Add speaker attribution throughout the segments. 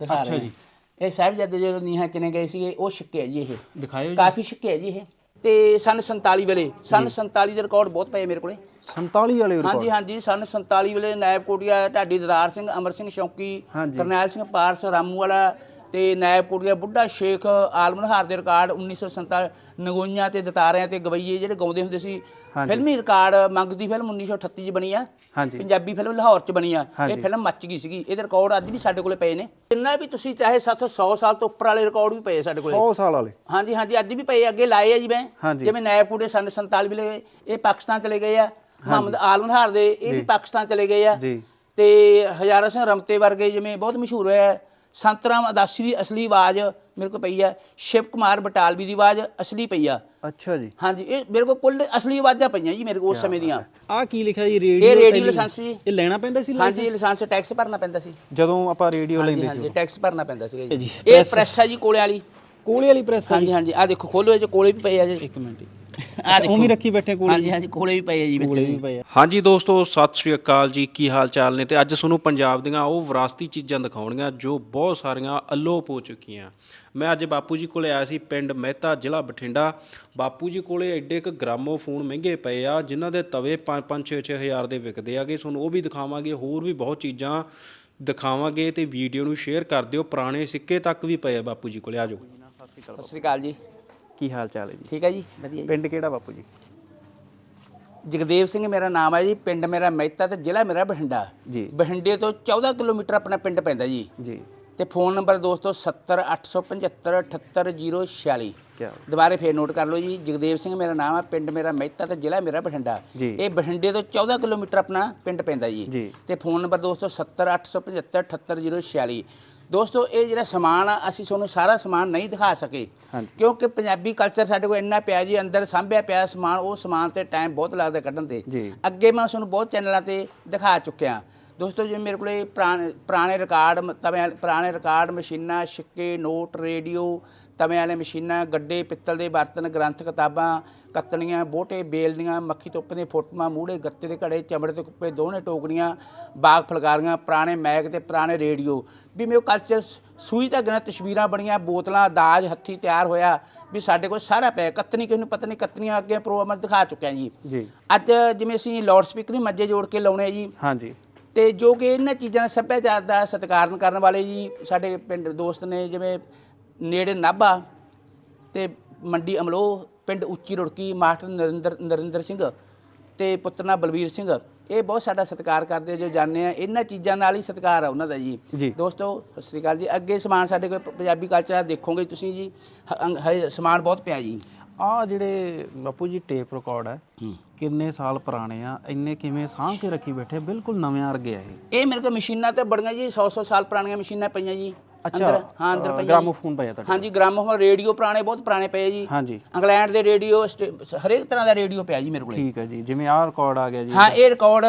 Speaker 1: ਦਿਖਾ
Speaker 2: ਅੱਛਾ
Speaker 1: ਰਹੇ
Speaker 2: ਜੀ।
Speaker 1: ਹਾਂ। ਇਹ ਸਾਹਿਬਜ਼ਾਦੇ ਜਦੋਂ ਨੀਹਾਂ ਚਨੇ ਗਏ ਸੀਗੇ ਉਹ ਛਿੱਕੇ ਹੈ ਜੀ ਇਹ
Speaker 2: ਦਿਖਾਇਓ ਜੀ
Speaker 1: ਕਾਫੀ ਛਿੱਕੇ ਹੈ ਜੀ ਇਹ ਤੇ ਸਨ 47 ਵੇਲੇ ਸਨ 47 ਦੇ ਰਿਕਾਰਡ ਬਹੁਤ ਪਏ ਮੇਰੇ ਕੋਲੇ
Speaker 2: 47 ਵਾਲੇ
Speaker 1: ਹਾਂਜੀ
Speaker 2: ਰਿਕਾਰਡ
Speaker 1: ਹਾਂਜੀ ਸਨ 47 ਵੇਲੇ ਨਾਇਬ ਕੋਟੀਆ ਢਾਡੀ ਦਦਾਰ ਸਿੰਘ ਅਮਰ ਸਿੰਘ ਸ਼ੌਕੀ
Speaker 2: ਹਾਂਜੀ।
Speaker 1: ਕਰਨੈਲ ਸਿੰਘ ਪਾਰਸ ਰਾਮੂ ਵਾਲਾ ਤੇ ਨਾਇਬ ਕੋਟੀਆ ਬੁੱਢਾ ਸ਼ੇਖ ਆਲਮਨਹਾਰ ਦੇ ਰਿਕਾਰਡ 1947 ਨਗੋਈਆਂ ਤੇ ਦਤਾਰਿਆਂ ਤੇ ਗਵਈਏ ਜਿਹੜੇ ਗਾਉਂਦੇ ਹੁੰਦੇ ਸੀ। ਫਿਲਮੀ ਰਿਕਾਰਡ ਮੰਗਦੀ ਫਿਲਮ 1938 ਚ ਬਣੀ ਆ। ਪੰਜਾਬੀ ਫਿਲਮ ਲਾਹੌਰ ਚ ਬਣੀ ਆ। ਇਹ ਫਿਲਮ ਮੱਚ ਗਈ ਸੀਗੀ। ਇਹਦੇ ਰਿਕਾਰਡ ਅੱਜ ਵੀ ਸਾਡੇ ਕੋਲੇ ਪਏ ਨੇ। ਜਿੰਨਾ ਵੀ ਤੁਸੀਂ ਚਾਹੇ ਸਾਥੋਂ 100 ਸਾਲ ਤੋਂ ਉੱਪਰ ਵਾਲੇ ਰਿਕਾਰਡ ਵੀ ਪਏ ਸਾਡੇ ਕੋਲੇ।
Speaker 2: 100 ਸਾਲ ਵਾਲੇ।
Speaker 1: ਹਾਂਜੀ ਹਾਂਜੀ ਅੱਜ ਵੀ ਪਏ ਅੱਗੇ ਲਾਏ ਆ ਜੀ ਮੈਂ। ਜਿਵੇਂ ਨਾਇਬਪੁਰ ਦੇ ਸਨ 47 ਵੇਲੇ ਇਹ ਪਾਕਿਸਤਾਨ ਚਲੇ ਗਏ ਆ। ਮੁਹੰਮਦ ਆਲਮਨਹਾਰ ਦੇ ਇਹ ਵੀ ਪਾਕਿਸਤਾਨ ਚਲੇ ਗਏ ਆ।
Speaker 2: ਜੀ।
Speaker 1: ਤੇ ਹਜ਼ਾਰਾ ਸਿੰਘ ਰਮਤੇ ਵਰਗੇ ਜਿਵੇਂ ਬਹੁਤ ਮਸ਼ਹੂਰ ਹੋਇਆ। ਸੰਤਰਾਮ ਅਦਾਸੀ ਦੀ ਅਸਲੀ ਆਵਾਜ਼ ਮੇਰੇ ਕੋਲ ਪਈ ਆ ਸ਼ਿਵ ਕੁਮਾਰ ਬਟਾਲਵੀ ਦੀ ਆਵਾਜ਼ ਅਸਲੀ ਪਈ ਆ।
Speaker 2: ਅੱਛਾ ਜੀ।
Speaker 1: ਹਾਂਜੀ ਇਹ ਮੇਰੇ ਕੋਲ ਕੁੱਲ ਅਸਲੀ ਆਵਾਜ਼ਾਂ ਪਈਆਂ ਜੀ ਮੇਰੇ ਕੋਲ ਉਸ ਸਮੇਂ ਦੀਆਂ।
Speaker 2: ਆ ਕੀ ਲਿਖਿਆ ਜੀ ਰੇਡੀਓ
Speaker 1: ਇਹ ਰੇਡੀਓ ਲਾਇਸੈਂਸ ਜੀ।
Speaker 2: ਇਹ ਲੈਣਾ ਪੈਂਦਾ ਸੀ
Speaker 1: ਹਾਂਜੀ ਲਾਇਸੈਂਸ? ਟੈਕਸ ਭਰਨਾ ਪੈਂਦਾ ਸੀ।
Speaker 2: ਜਦੋਂ ਆਪਾਂ ਰੇਡੀਓ
Speaker 1: ਹਾਂਜੀ
Speaker 2: ਲੈਂਦੇ
Speaker 1: ਹਾਂਜੀ
Speaker 2: ਸੀ
Speaker 1: ਟੈਕਸ ਭਰਨਾ ਪੈਂਦਾ ਸੀਗਾ
Speaker 2: ਜੀ।
Speaker 1: ਜੀ ਇਹ ਪ੍ਰੈਸ ਆ ਜੀ ਕੋਲੇ ਵਾਲੀ।
Speaker 2: ਕੋਲੇ ਵਾਲੀ ਪ੍ਰੈਸ
Speaker 1: ਹਾਂਜੀ ਹਾਂਜੀ ਆ ਦੇਖੋ ਖੋਲੋ ਇਹ ਚ ਕੋਲੇ ਵੀ ਪਏ ਆ ਜੀ।
Speaker 2: ਇੱਕ ਮਿੰਟ
Speaker 1: ਆ ਦੇਖੋ
Speaker 2: ਉਹ ਵੀ ਰੱਖੀ ਬੈਠੇ ਕੋਲੇ
Speaker 1: ਹਾਂਜੀ ਹਾਂਜੀ ਕੋਲੇ ਵੀ ਪਏ ਆ ਜੀ ਵਿੱਚ
Speaker 2: ਕੋਲੇ ਵੀ। ਪਏ ਆ।
Speaker 3: ਹਾਂਜੀ ਦੋਸਤੋ ਸਤਿ ਸ਼੍ਰੀ ਅਕਾਲ ਜੀ ਕੀ ਹਾਲ ਚਾਲ ਨੇ? ਤੇ ਅੱਜ ਤੁਹਾਨੂੰ ਪੰਜਾਬ ਦੀਆਂ ਉਹ ਵਿਰਾਸਤੀ ਚੀਜ਼ਾਂ ਦਿਖਾਉਣੀਆਂ ਜੋ ਬਹੁਤ ਸਾਰੀਆਂ ਅਲੋਪ ਹੋ ਚੁੱਕੀਆਂ। ਮੈਂ ਅੱਜ ਬਾਪੂ ਜੀ ਕੋਲੇ ਆਇਆ ਸੀ ਪਿੰਡ ਮਹਿਤਾ ਜ਼ਿਲ੍ਹਾ ਬਠਿੰਡਾ। ਬਾਪੂ ਜੀ ਕੋਲੇ ਐਡੇ ਕ ਗ੍ਰਾਮੋਫੋਨ ਮਹਿੰਗੇ ਪਏ ਆ ਜਿਨ੍ਹਾਂ ਦੇ ਤਵੇ 5-5 6-6 ਹਜ਼ਾਰ ਦੇ ਵਿਕਦੇ ਆਗੇ ਤੁਹਾਨੂੰ ਉਹ ਵੀ ਦਿਖਾਵਾਂਗੇ ਹੋਰ ਵੀ ਬਹੁਤ ਚੀਜ਼ਾਂ ਦਿਖਾਵਾਂਗੇ ਤੇ ਵੀਡੀਓ ਨੂੰ ਸ਼ੇਅਰ ਕਰ ਦਿਓ। ਪੁਰਾਣੇ ਸਿੱਕੇ ਤੱਕ ਵੀ ਪਏ ਆ ਬਾਪੂ ਜੀ ਕੋਲੇ ਆਜੋ
Speaker 1: ਸਤਿ ਸ੍ਰੀ ਅਕਾਲ ਜੀ।
Speaker 2: ਕੀ ਹਾਲ ਚਾਲ ਹੈ ਜੀ?
Speaker 1: ਠੀਕ ਹੈ ਜੀ। ਵਧੀਆ ਜੀ।
Speaker 2: ਪਿੰਡ ਕਿਹੜਾ ਬਾਪੂ ਜੀ?
Speaker 1: ਜਗਦੇਵ ਸਿੰਘ ਮੇਰਾ ਨਾਮ ਹੈ ਜੀ ਪਿੰਡ ਮੇਰਾ ਮਹਿਤਾ ਤੇ ਜ਼ਿਲ੍ਹਾ ਮੇਰਾ ਬਠਿੰਡਾ।
Speaker 2: ਜੀ।
Speaker 1: ਬਠਿੰਡੇ ਤੋਂ 14 ਕਿਲੋਮੀਟਰ ਆਪਣਾ ਪਿੰਡ ਪੈਂਦਾ ਜੀ।
Speaker 2: ਜੀ।
Speaker 1: ਤੇ ਫੋਨ ਨੰਬਰ ਦੋਸਤੋ 70875
Speaker 2: ਕੀ
Speaker 1: ਦੁਬਾਰੇ ਫੇਰ ਨੋਟ ਕਰ ਲਓ ਜੀ ਜਗਦੇਵ ਸਿੰਘ ਮੇਰਾ ਨਾਮ ਹੈ ਪਿੰਡ ਮੇਰਾ ਮਹਿਤਾ ਤੇ ਜ਼ਿਲ੍ਹਾ ਮੇਰਾ ਬਠਿੰਡਾ। ਇਹ ਬਠਿੰਡੇ ਤੋਂ 14 ਕਿਲੋਮੀਟਰ ਆਪਣਾ ਪਿੰਡ ਪੈਂਦਾ ਜੀ। ਤੇ ਫੋਨ ਨੰਬਰ ਦੋਸਤੋ 70875 ਦੋਸਤੋ ਇਹ ਜਿਹੜਾ ਸਮਾਨ ਆ ਅਸੀਂ ਤੁਹਾਨੂੰ ਸਾਰਾ ਸਮਾਨ ਨਹੀਂ ਦਿਖਾ ਸਕੇ। ਕਿਉਂਕਿ ਪੰਜਾਬੀ ਕਲਚਰ ਸਾਡੇ ਕੋਲ ਇੰਨਾ ਪਿਆ ਜੀ ਅੰਦਰ ਸਾਂਭਿਆ ਪਿਆ ਸਮਾਨ ਉਹ ਸਮਾਨ ਤੇ ਟਾਈਮ ਬਹੁਤ ਲੱਗਦਾ ਕੱਢਣ ਤੇ। ਅੱਗੇ ਮੈਂ ਤੁਹਾਨੂੰ ਬਹੁਤ ਚੈਨਲਾਂ ਤੇ ਦਿਖਾ ਚੁੱਕਿਆ ਦੋਸਤੋ ਜਿਵੇਂ ਮੇਰੇ ਕੋਲੇ ਪੁਰਾਣੇ ਪੁਰਾਣੇ ਰਿਕਾਰਡ ਤਵੇਂ ਪੁਰਾਣੇ ਰਿਕਾਰਡ ਮਸ਼ੀਨਾਂ ਸਿੱਕੇ ਨੋਟ ਰੇਡੀਓ ਤਵੇਂ ਵਾਲੇ ਮਸ਼ੀਨਾਂ ਗੱਡੇ ਪਿੱਤਲ ਦੇ ਬਰਤਨ ਗ੍ਰੰਥ ਕਿਤਾਬਾਂ ਕੱਤਣੀਆਂ ਬੋਟੇ ਬੇਲਣੀਆਂ ਮੱਖੀ ਧੁੱਪ ਦੇ ਫੋਟੋਆਂ ਮੂੜੇ ਗੱਤੇ ਦੇ ਘੜੇ ਚਮੜੇ ਦੇ ਕੁੱਪੇ ਦੋਹਣੇ ਟੋਕਰੀਆਂ ਬਾਗ ਫਲਕਾਰੀਆਂ ਪੁਰਾਣੇ ਮੈਗ ਤੇ ਪੁਰਾਣੇ ਰੇਡੀਓ। ਵੀ ਮੇਰੇ ਕਲਚਰ ਸੂਈ ਤਾਂ ਗਿਣਾ ਤਸਵੀਰਾਂ ਬਣੀਆਂ ਬੋਤਲਾਂ ਦਾਜ ਹੱਥੀ ਤਿਆਰ ਹੋਇਆ ਵੀ ਸਾਡੇ ਕੋਲ ਸਾਰਾ ਪਿਆ ਕਤਨੀ ਕਿਸ ਨੂੰ ਪਤਾ ਨਹੀਂ ਕਤਨੀਆਂ ਅੱਗੇ ਪ੍ਰੋਗਰਾਮ ਦਿਖਾ ਚੁੱਕਿਆ ਜੀ।
Speaker 2: ਜੀ।
Speaker 1: ਅੱਜ ਜਿਵੇਂ ਅਸੀਂ ਲਾਊਡ ਸਪੀਕਰ ਵੀ ਮੱਜੇ ਜੋੜ ਕੇ ਲਾਉਣੇ ਜੀ
Speaker 2: ਹਾਂਜੀ।
Speaker 1: ਤੇ ਜੋ ਕਿ ਇਹਨਾਂ ਚੀਜ਼ਾਂ ਦਾ ਸੱਭਿਆਚਾਰ ਦਾ ਸਤਿਕਾਰ ਕਰਨ ਵਾਲੇ ਜੀ ਸਾਡੇ ਪਿੰਡ ਦੋਸਤ ਨੇ ਜਿਵੇਂ ਨੇੜੇ ਨਾਭਾ ਤੇ ਮੰਡੀ ਅਮਲੋ ਪਿੰਡ ਉੱਚੀ ਰੁੜਕੀ ਮਾਸਟਰ ਨਰਿੰਦਰ ਨਰਿੰਦਰ ਸਿੰਘ ਤੇ ਪੁੱਤਰਨਾ ਬਲਵੀਰ ਸਿੰਘ। ਇਹ ਬਹੁਤ ਸਾਡਾ ਸਤਿਕਾਰ ਕਰਦੇ ਜੋ ਜਾਣਦੇ ਆ। ਇਹਨਾਂ ਚੀਜ਼ਾਂ ਨਾਲ ਹੀ ਸਤਿਕਾਰ ਆ ਉਹਨਾਂ ਦਾ ਜੀ। ਦੋਸਤੋ ਸਤਿ ਸ੍ਰੀ ਅਕਾਲ ਜੀ। ਅੱਗੇ ਸਮਾਨ ਸਾਡੇ ਕੋਲ ਪੰਜਾਬੀ ਕਲਚਰ ਦਾ ਦੇਖੋਗੇ ਤੁਸੀਂ ਜੀ। ਸਮਾਨ ਬਹੁਤ ਪਿਆ ਜੀ।
Speaker 2: ਆ ਜਿਹੜੇ ਬਾਪੂ ਜੀ ਟੇਪ ਰਿਕਾਰਡ ਹੈ। ਕਿੰਨੇ ਸਾਲ ਪੁਰਾਣੇ ਆ ਇੰਨੇ ਕਿਵੇਂ ਸਾਂਭ ਕੇ ਰੱਖੀ ਬੈਠੇ ਬਿਲਕੁਲ ਨਵੇਂ ਵਰਗੇ ਆ ਇਹ
Speaker 1: ਇਹ ਮੇਰੇ ਕੋਲ ਮਸ਼ੀਨਾਂ ਤੇ ਬੜੀਆਂ ਜੀ 100 100 ਸਾਲ ਪੁਰਾਣੀਆਂ ਮਸ਼ੀਨਾਂ ਪਈਆਂ ਜੀ
Speaker 2: ਅੱਛਾ
Speaker 1: ਅੰਦਰ ਹਾਂ ਅੰਦਰ ਪਈਆਂ ਜੀ।
Speaker 2: ਗ੍ਰਾਮੋਫੋਨ ਪਿਆ ਤੁਹਾਡੇ
Speaker 1: ਹਾਂਜੀ ਗ੍ਰਾਮੋਫੋਨ ਰੇਡੀਓ ਪੁਰਾਣੇ ਬਹੁਤ ਪੁਰਾਣੇ ਪਏ ਜੀ।
Speaker 2: ਹਾਂਜੀ।
Speaker 1: ਇੰਗਲੈਂਡ ਦੇ ਰੇਡੀਓ ਹਰੇਕ ਤਰ੍ਹਾਂ ਦਾ ਰੇਡੀਓ ਪਿਆ ਜੀ ਮੇਰੇ ਕੋਲੇ।
Speaker 2: ਠੀਕ ਹੈ ਜੀ ਜਿਵੇਂ ਆਹ ਰਿਕਾਰਡ ਆ ਗਿਆ ਜੀ।
Speaker 1: ਹਾਂ ਇਹ ਰਿਕਾਰਡ